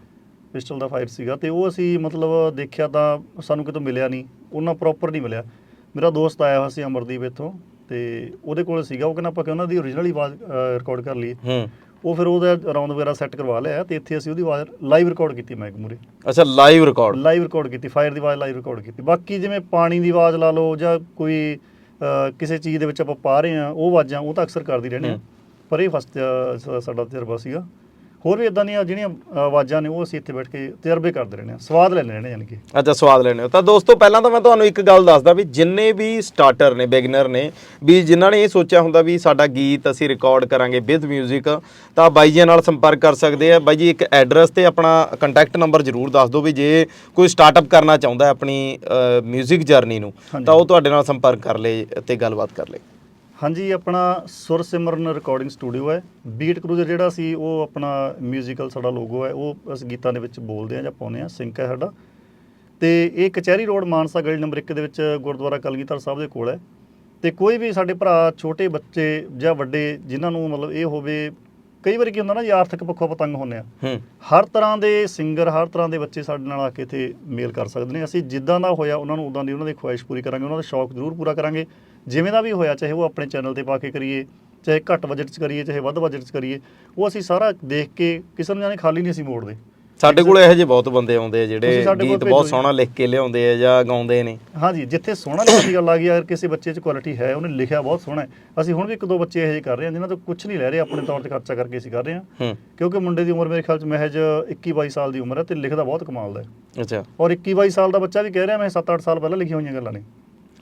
ਪਿਸਟਲ ਦਾ ਫਾਇਰ ਸੀਗਾ ਤੇ ਉਹ ਅਸੀਂ ਮਤਲਬ ਦੇਖਿਆ ਤਾਂ ਸਾਨੂੰ ਕਿਤੋਂ ਮਿਲਿਆ ਨਹੀਂ ਉਹਨਾਂ ਪ੍ਰੋਪਰ ਨਹੀਂ ਮਿਲਿਆ। ਮੇਰਾ ਦੋਸਤ ਆਇਆ ਹੋਇਆ ਸੀ ਅਮਰਦੀਪ ਇੱਥੋਂ ਤੇ ਉਹਦੇ ਕੋਲ ਸੀਗਾ ਉਹ ਕਹਿੰਦਾ ਆਪਾਂ ਕਿ ਉਹਨਾਂ ਦੀ ਓਰੀਜਨਲ ਆਵਾਜ਼ ਰਿਕਾਰਡ ਕਰ ਲਈਏ। ਹੂੰ। ਉਹ ਫਿਰ ਉਹਦਾ ਰਾਉਂਡ ਵਗੈਰਾ ਸੈੱਟ ਕਰਵਾ ਲਿਆ ਤੇ ਇੱਥੇ ਅਸੀਂ ਉਹਦੀ ਆਵਾਜ਼ ਲਾਈਵ ਰਿਕਾਰਡ ਕੀਤੀ ਮਾਈਕ ਮੂਰੇ ਅੱਛਾ ਲਾਈਵ ਰਿਕਾਰਡ ਲਾਈਵ ਰਿਕਾਰਡ ਕੀਤੀ ਫਾਇਰ ਦੀ ਆਵਾਜ਼ ਲਾਈਵ ਰਿਕਾਰਡ ਕੀਤੀ। ਬਾਕੀ ਜਿਵੇਂ ਪਾਣੀ ਦੀ ਆਵਾਜ਼ ਲਾ ਲਓ ਜਾਂ ਕੋਈ ਕਿਸੇ ਚੀਜ਼ ਦੇ ਵਿੱਚ ਆਪਾਂ ਪਾ ਰਹੇ ਆ ਉਹ ਆਵਾਜ਼ਾਂ ਉਹ ਤਾਂ ਅਕਸਰ ਕਰਦੀ ਰਹਿੰਦੇ ਆ। ਹੂੰ। ਪਰ ਇਹ ਫਸਟ ਸਾਡਾ ਤਜਰਬਾ ਸੀਗਾ। ਹੋਰ ਵੀ ਇਦਾਂ ਦੀਆਂ ਜਿਹੜੀਆਂ ਆਵਾਜ਼ਾਂ ਨੇ ਉਹ ਅਸੀਂ ਇੱਥੇ ਬੈਠ ਕੇ ਤਜਰਬੇ ਕਰਦੇ ਰਹਿੰਦੇ ਆ ਸਵਾਦ ਲੈਂਦੇ ਰਹਿੰਦੇ ਯਾਨੀ ਕਿ ਅੱਛਾ ਸਵਾਦ ਲੈਣੇ ਹੋ ਤਾਂ ਦੋਸਤੋ ਪਹਿਲਾਂ ਤਾਂ ਮੈਂ ਤੁਹਾਨੂੰ ਇੱਕ ਗੱਲ ਦੱਸਦਾ ਵੀ ਜਿੰਨੇ ਵੀ ਸਟਾਰਟਰ ਨੇ ਬਿਗਨਰ ਨੇ ਵੀ ਜਿਨ੍ਹਾਂ ਨੇ ਇਹ ਸੋਚਿਆ ਹੁੰਦਾ ਵੀ ਸਾਡਾ ਗੀਤ ਅਸੀਂ ਰਿਕਾਰਡ ਕਰਾਂਗੇ ਵਿਦ 뮤직 ਤਾਂ ਬਾਈ ਜੀ ਨਾਲ ਸੰਪਰਕ ਕਰ ਸਕਦੇ ਆ ਬਾਈ ਜੀ ਇੱਕ ਐਡਰੈਸ ਤੇ ਆਪਣਾ ਕੰਟੈਕਟ ਨੰਬਰ ਜ਼ਰੂਰ ਦੱਸ ਦਿਓ ਵੀ ਜੇ ਕੋਈ ਸਟਾਰਟਅਪ ਕਰਨਾ ਚਾਹੁੰਦਾ ਹੈ ਆਪਣੀ 뮤직 ਜਰਨੀ ਨੂੰ ਹਾਂਜੀ। ਤਾਂ ਉਹ ਤੁਹਾਡੇ ਨਾਲ ਸੰਪਰਕ ਕਰ ਲੇ ਤੇ ਗੱਲਬਾਤ ਕਰ ਲੇ ਹਾਂਜੀ ਆਪਣਾ ਸੁਰ ਸਿਮਰਨ ਰਿਕਾਰਡਿੰਗ ਸਟੂਡੀਓ ਹੈ। ਬੀਟ ਕਰੂਜ਼ਰ ਜਿਹੜਾ ਸੀ ਉਹ ਆਪਣਾ ਮਿਊਜ਼ੀਕਲ ਸਾਡਾ ਲੋਗੋ ਹੈ। ਉਹ ਅਸੀਂ ਗੀਤਾਂ ਦੇ ਵਿੱਚ ਬੋਲਦੇ ਆ ਜਾਂ ਪਾਉਂਦੇ ਆ ਸਿੰਕ ਹੈ ਸਾਡਾ। ਤੇ ਇਹ ਕਚਹਿਰੀ ਰੋਡ ਮਾਨਸਾ ਗਲੀ ਨੰਬਰ 1 ਦੇ ਵਿੱਚ ਗੁਰਦੁਆਰਾ ਕਲਗੀਧਰ ਸਾਹਿਬ ਦੇ ਕੋਲ ਹੈ। ਤੇ ਕੋਈ ਵੀ ਸਾਡੇ ਭਰਾ ਛੋਟੇ ਬੱਚੇ ਜਾਂ ਵੱਡੇ ਜਿਨ੍ਹਾਂ ਨੂੰ ਮਤਲਬ ਇਹ ਹੋਵੇ ਕਈ ਵਾਰੀ ਕੀ ਹੁੰਦਾ ਨਾ ਜੀ ਆਰਥਿਕ ਪੱਖੋਂ ਪਤੰਗ ਹੁੰਦੇ ਆ। ਹਰ ਤਰ੍ਹਾਂ ਦੇ ਸਿੰਗਰ ਹਰ ਤਰ੍ਹਾਂ ਦੇ ਬੱਚੇ ਸਾਡੇ ਨਾਲ ਆ ਕੇ ਇੱਥੇ ਮੇਲ ਕਰ ਸਕਦੇ ਨੇ। ਅਸੀਂ ਜਿੱਦਾਂ ਦਾ ਹੋਇਆ ਉਹਨਾਂ ਨੂੰ ਉਦਾਂ ਦੀ ਉਹਨਾਂ ਦੀ ਖੁਆਇਸ਼ ਪੂਰੀ ਕਰਾਂਗੇ। ਉਹਨਾਂ ਦਾ ਸ਼ੌਕ ਜ਼ਰੂਰ ਪੂਰਾ ਕਰਾਂਗੇ। ਜਿਵੇਂ ਦਾ ਵੀ ਹੋਇਆ ਚਾਹੇ ਉਹ ਆਪਣੇ ਚੈਨਲ ਤੇ ਪਾ ਕੇ ਕਰੀਏ ਚਾਹੇ ਘੱਟ ਬਜਟ 'ਚ ਕਰੀਏ ਚਾਹੇ ਵੱਧ ਬਜਟ 'ਚ ਕਰੀਏ ਉਹ ਅਸੀਂ ਸਾਰਾ ਦੇਖ ਕੇ ਕਿਸੇ ਨੂੰ ਜਾਨੇ ਖਾਲੀ ਨਹੀਂ ਅਸੀਂ ਮੋੜਦੇ। ਸਾਡੇ ਕੋਲ ਇਹੋ ਜਿਹੇ ਬਹੁਤ ਬੰਦੇ ਆਉਂਦੇ ਆ ਜਿਹੜੇ ਗੀਤ ਬਹੁਤ। ਸੋਹਣਾ ਲਿਖ ਕੇ ਲਿਆਉਂਦੇ ਆ ਜਾਂ ਗਾਉਂਦੇ ਨੇ। ਹਾਂਜੀ ਜਿੱਥੇ ਸੋਹਣਾ ਲਿਖਣ ਦੀ ਗੱਲ ਆ ਗਈ ਅਗਰ ਕਿਸੇ ਬੱਚੇ 'ਚ ਕੁਆਲਿਟੀ ਹੈ ਉਹਨੇ ਲਿਖਿਆ ਬਹੁਤ ਸੋਹਣਾ ਹੈ। ਅਸੀਂ ਹੁਣ ਵੀ ਇੱਕ ਦੋ ਬੱਚੇ ਇਹੋ ਜਿਹੇ ਕਰ ਰਹੇ ਹਾਂ ਜਿਨ੍ਹਾਂ ਤੋਂ ਕੁਝ ਨਹੀਂ ਲੈ ਰਹੇ ਆਪਣੇ ਤੌਰ ਤੇ ਖਰਚਾ ਕਰਕੇ ਅਸੀਂ ਕਰ ਰਹੇ ਹਾਂ। ਹੂੰ। ਕਿਉਂਕਿ ਮੁੰਡੇ ਦੀ ਉਮਰ ਮੇਰੇ ਖਿਆਲ 'ਚ ਮਹਿਜ 21 22 ਸਾਲ ਦੀ ਉਮਰ ਹੈ ਤੇ ਲਿਖਦਾ ਬਹੁਤ ਕਮਾਲ ਦਾ ਹੈ। ਅੱਛਾ। ਔਰ 21 22 ਸਾਲ ਦਾ ਬੱਚਾ ਵੀ ਕਹਿ ਰਿਹਾ ਮੈਂ 7-8 ਸਾਲ ਪਹਿਲਾਂ ਲਿਖੀਆਂ ਹੋਈਆਂ ਗੱਲਾਂ ਨੇ।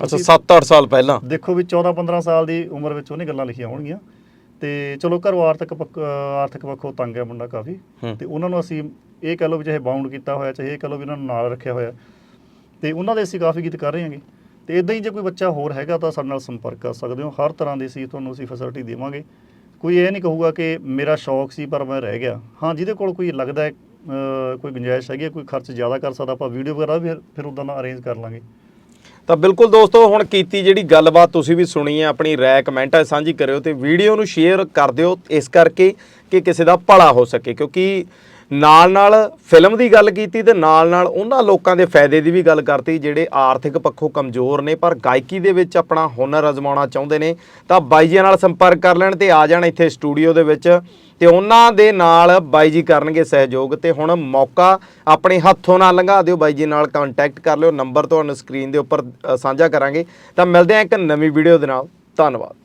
ਅੱਛਾ 7-8 ਸਾਲ ਪਹਿਲਾਂ? ਦੇਖੋ ਵੀ 14-15 ਸਾਲ ਦੀ ਉਮਰ ਵਿੱਚ ਉਹਨੇ ਗੱਲਾਂ ਲਿਖੀਆਂ ਹੋਣਗੀਆਂ। ਤੇ ਚਲੋ ਘਰੋਂ ਆਰਥਿਕ ਆਰਥਿਕ ਪੱਖੋਂ ਤੰਗ ਹੈ ਮੁੰਡਾ ਕਾਫੀ। ਤੇ ਉਹਨਾਂ ਨੂੰ ਅਸੀਂ ਇਹ ਕਹ ਲਓ ਵੀ ਚਾਹੇ ਬਾਉਂਡ ਕੀਤਾ ਹੋਇਆ ਚਾਹੇ ਇਹ ਕਹ ਲਓ ਵੀ ਉਹਨਾਂ ਨੂੰ ਨਾਲ ਰੱਖਿਆ ਹੋਇਆ। ਤੇ ਉਹਨਾਂ ਦੇ ਅਸੀਂ ਕਾਫੀ ਗੀਤ ਕਰ ਰਹੇ ਹਾਂਗੇ। ਤੇ ਇਦਾਂ ਹੀ ਜੇ ਕੋਈ ਬੱਚਾ ਹੋਰ ਹੈਗਾ ਤਾਂ ਸਾਡੇ ਨਾਲ ਸੰਪਰਕ ਕਰ ਸਕਦੇ ਹੋ। ਹਰ ਤਰ੍ਹਾਂ ਦੀ ਅਸੀਂ ਤੁਹਾਨੂੰ ਅਸੀਂ ਫੈਸਿਲਿਟੀ ਦੇਵਾਂਗੇ। ਕੋਈ ਇਹ ਨਹੀਂ ਕਹੂਗਾ ਕਿ ਮੇਰਾ ਸ਼ੌਕ ਸੀ ਪਰ ਮੈਂ ਰਹਿ ਗਿਆ। ਹਾਂ ਜਿਹਦੇ ਕੋਲ ਕੋਈ ਲੱਗਦਾ ਹੈ ਕੋਈ ਗੁੰਜਾਇਸ਼ ਹੈਗੀ ਹੈ, ਕੋਈ ਖਰਚ ਜ਼ਿਆਦਾ ਕਰ ਸਕਦਾ ਆਪਾਂ ਵੀਡੀਓ ਵਗੈਰਾ ਵੀ ਫਿਰ- ਫਿਰ ਉਦਾਂ ਦਾ ਅਰੇਂਜ ਕਰ ਲਾਂਗੇ। ਤਾਂ ਬਿਲਕੁਲ ਦੋਸਤੋ, ਹੁਣ ਕੀਤੀ ਜਿਹੜੀ ਗੱਲਬਾਤ ਤੁਸੀਂ ਵੀ ਸੁਣੀ ਹੈ, ਆਪਣੀ ਰਾਏ ਕਮੈਂਟਾਂ ਸਾਂਝੀ ਕਰਿਓ ਤੇ ਵੀਡੀਓ ਨੂੰ ਸ਼ੇਅਰ ਕਰ ਦਿਓ ਇਸ ਕਰਕੇ ਕਿ ਕਿਸੇ ਦਾ ਭਲਾ ਹੋ ਸਕੇ, ਕਿਉਂਕਿ ਨਾਲ ਨਾਲ ਫਿਲਮ ਦੀ ਗੱਲ ਕੀਤੀ ਤੇ ਨਾਲ ਨਾਲ ਉਹਨਾਂ ਲੋਕਾਂ ਦੇ ਫਾਇਦੇ ਦੀ ਵੀ ਗੱਲ ਕਰਤੀ, ਜਿਹੜੇ ਆਰਥਿਕ ਪੱਖੋਂ ਕਮਜ਼ੋਰ ਨੇ, ਪਰ ਗਾਇਕੀ ਦੇ ਵਿੱਚ ਆਪਣਾ ਹੁਨਰ ਅਜ਼ਮਾਉਣਾ ਚਾਹੁੰਦੇ ਨੇ। ਤਾਂ ਬਾਈ ਜੀ ਨਾਲ ਸੰਪਰਕ ਕਰ ਲੈਣ ਤੇ ਆ ਜਾਣ ਇੱਥੇ ਸਟੂਡੀਓ ਦੇ ਵਿੱਚ। ਤੇ ਉਹਨਾਂ ਦੇ ਨਾਲ ਬਾਈ ਜੀ ਕਰਨਗੇ ਸਹਿਯੋਗ। ਤੇ ਹੁਣ ਮੌਕਾ ਆਪਣੇ ਹੱਥੋਂ ਨਾ ਲੰਘਾ ਦਿਓ। ਬਾਈ ਜੀ ਨਾਲ ਕੰਟੈਕਟ ਕਰ ਲਿਓ। ਨੰਬਰ ਤੁਹਾਨੂੰ ਸਕਰੀਨ ਦੇ ਉੱਪਰ ਸਾਂਝਾ ਕਰਾਂਗੇ। ਤਾਂ ਮਿਲਦੇ ਹਾਂ ਇੱਕ ਨਵੀਂ ਵੀਡੀਓ ਦੇ ਨਾਲ। ਧੰਨਵਾਦ।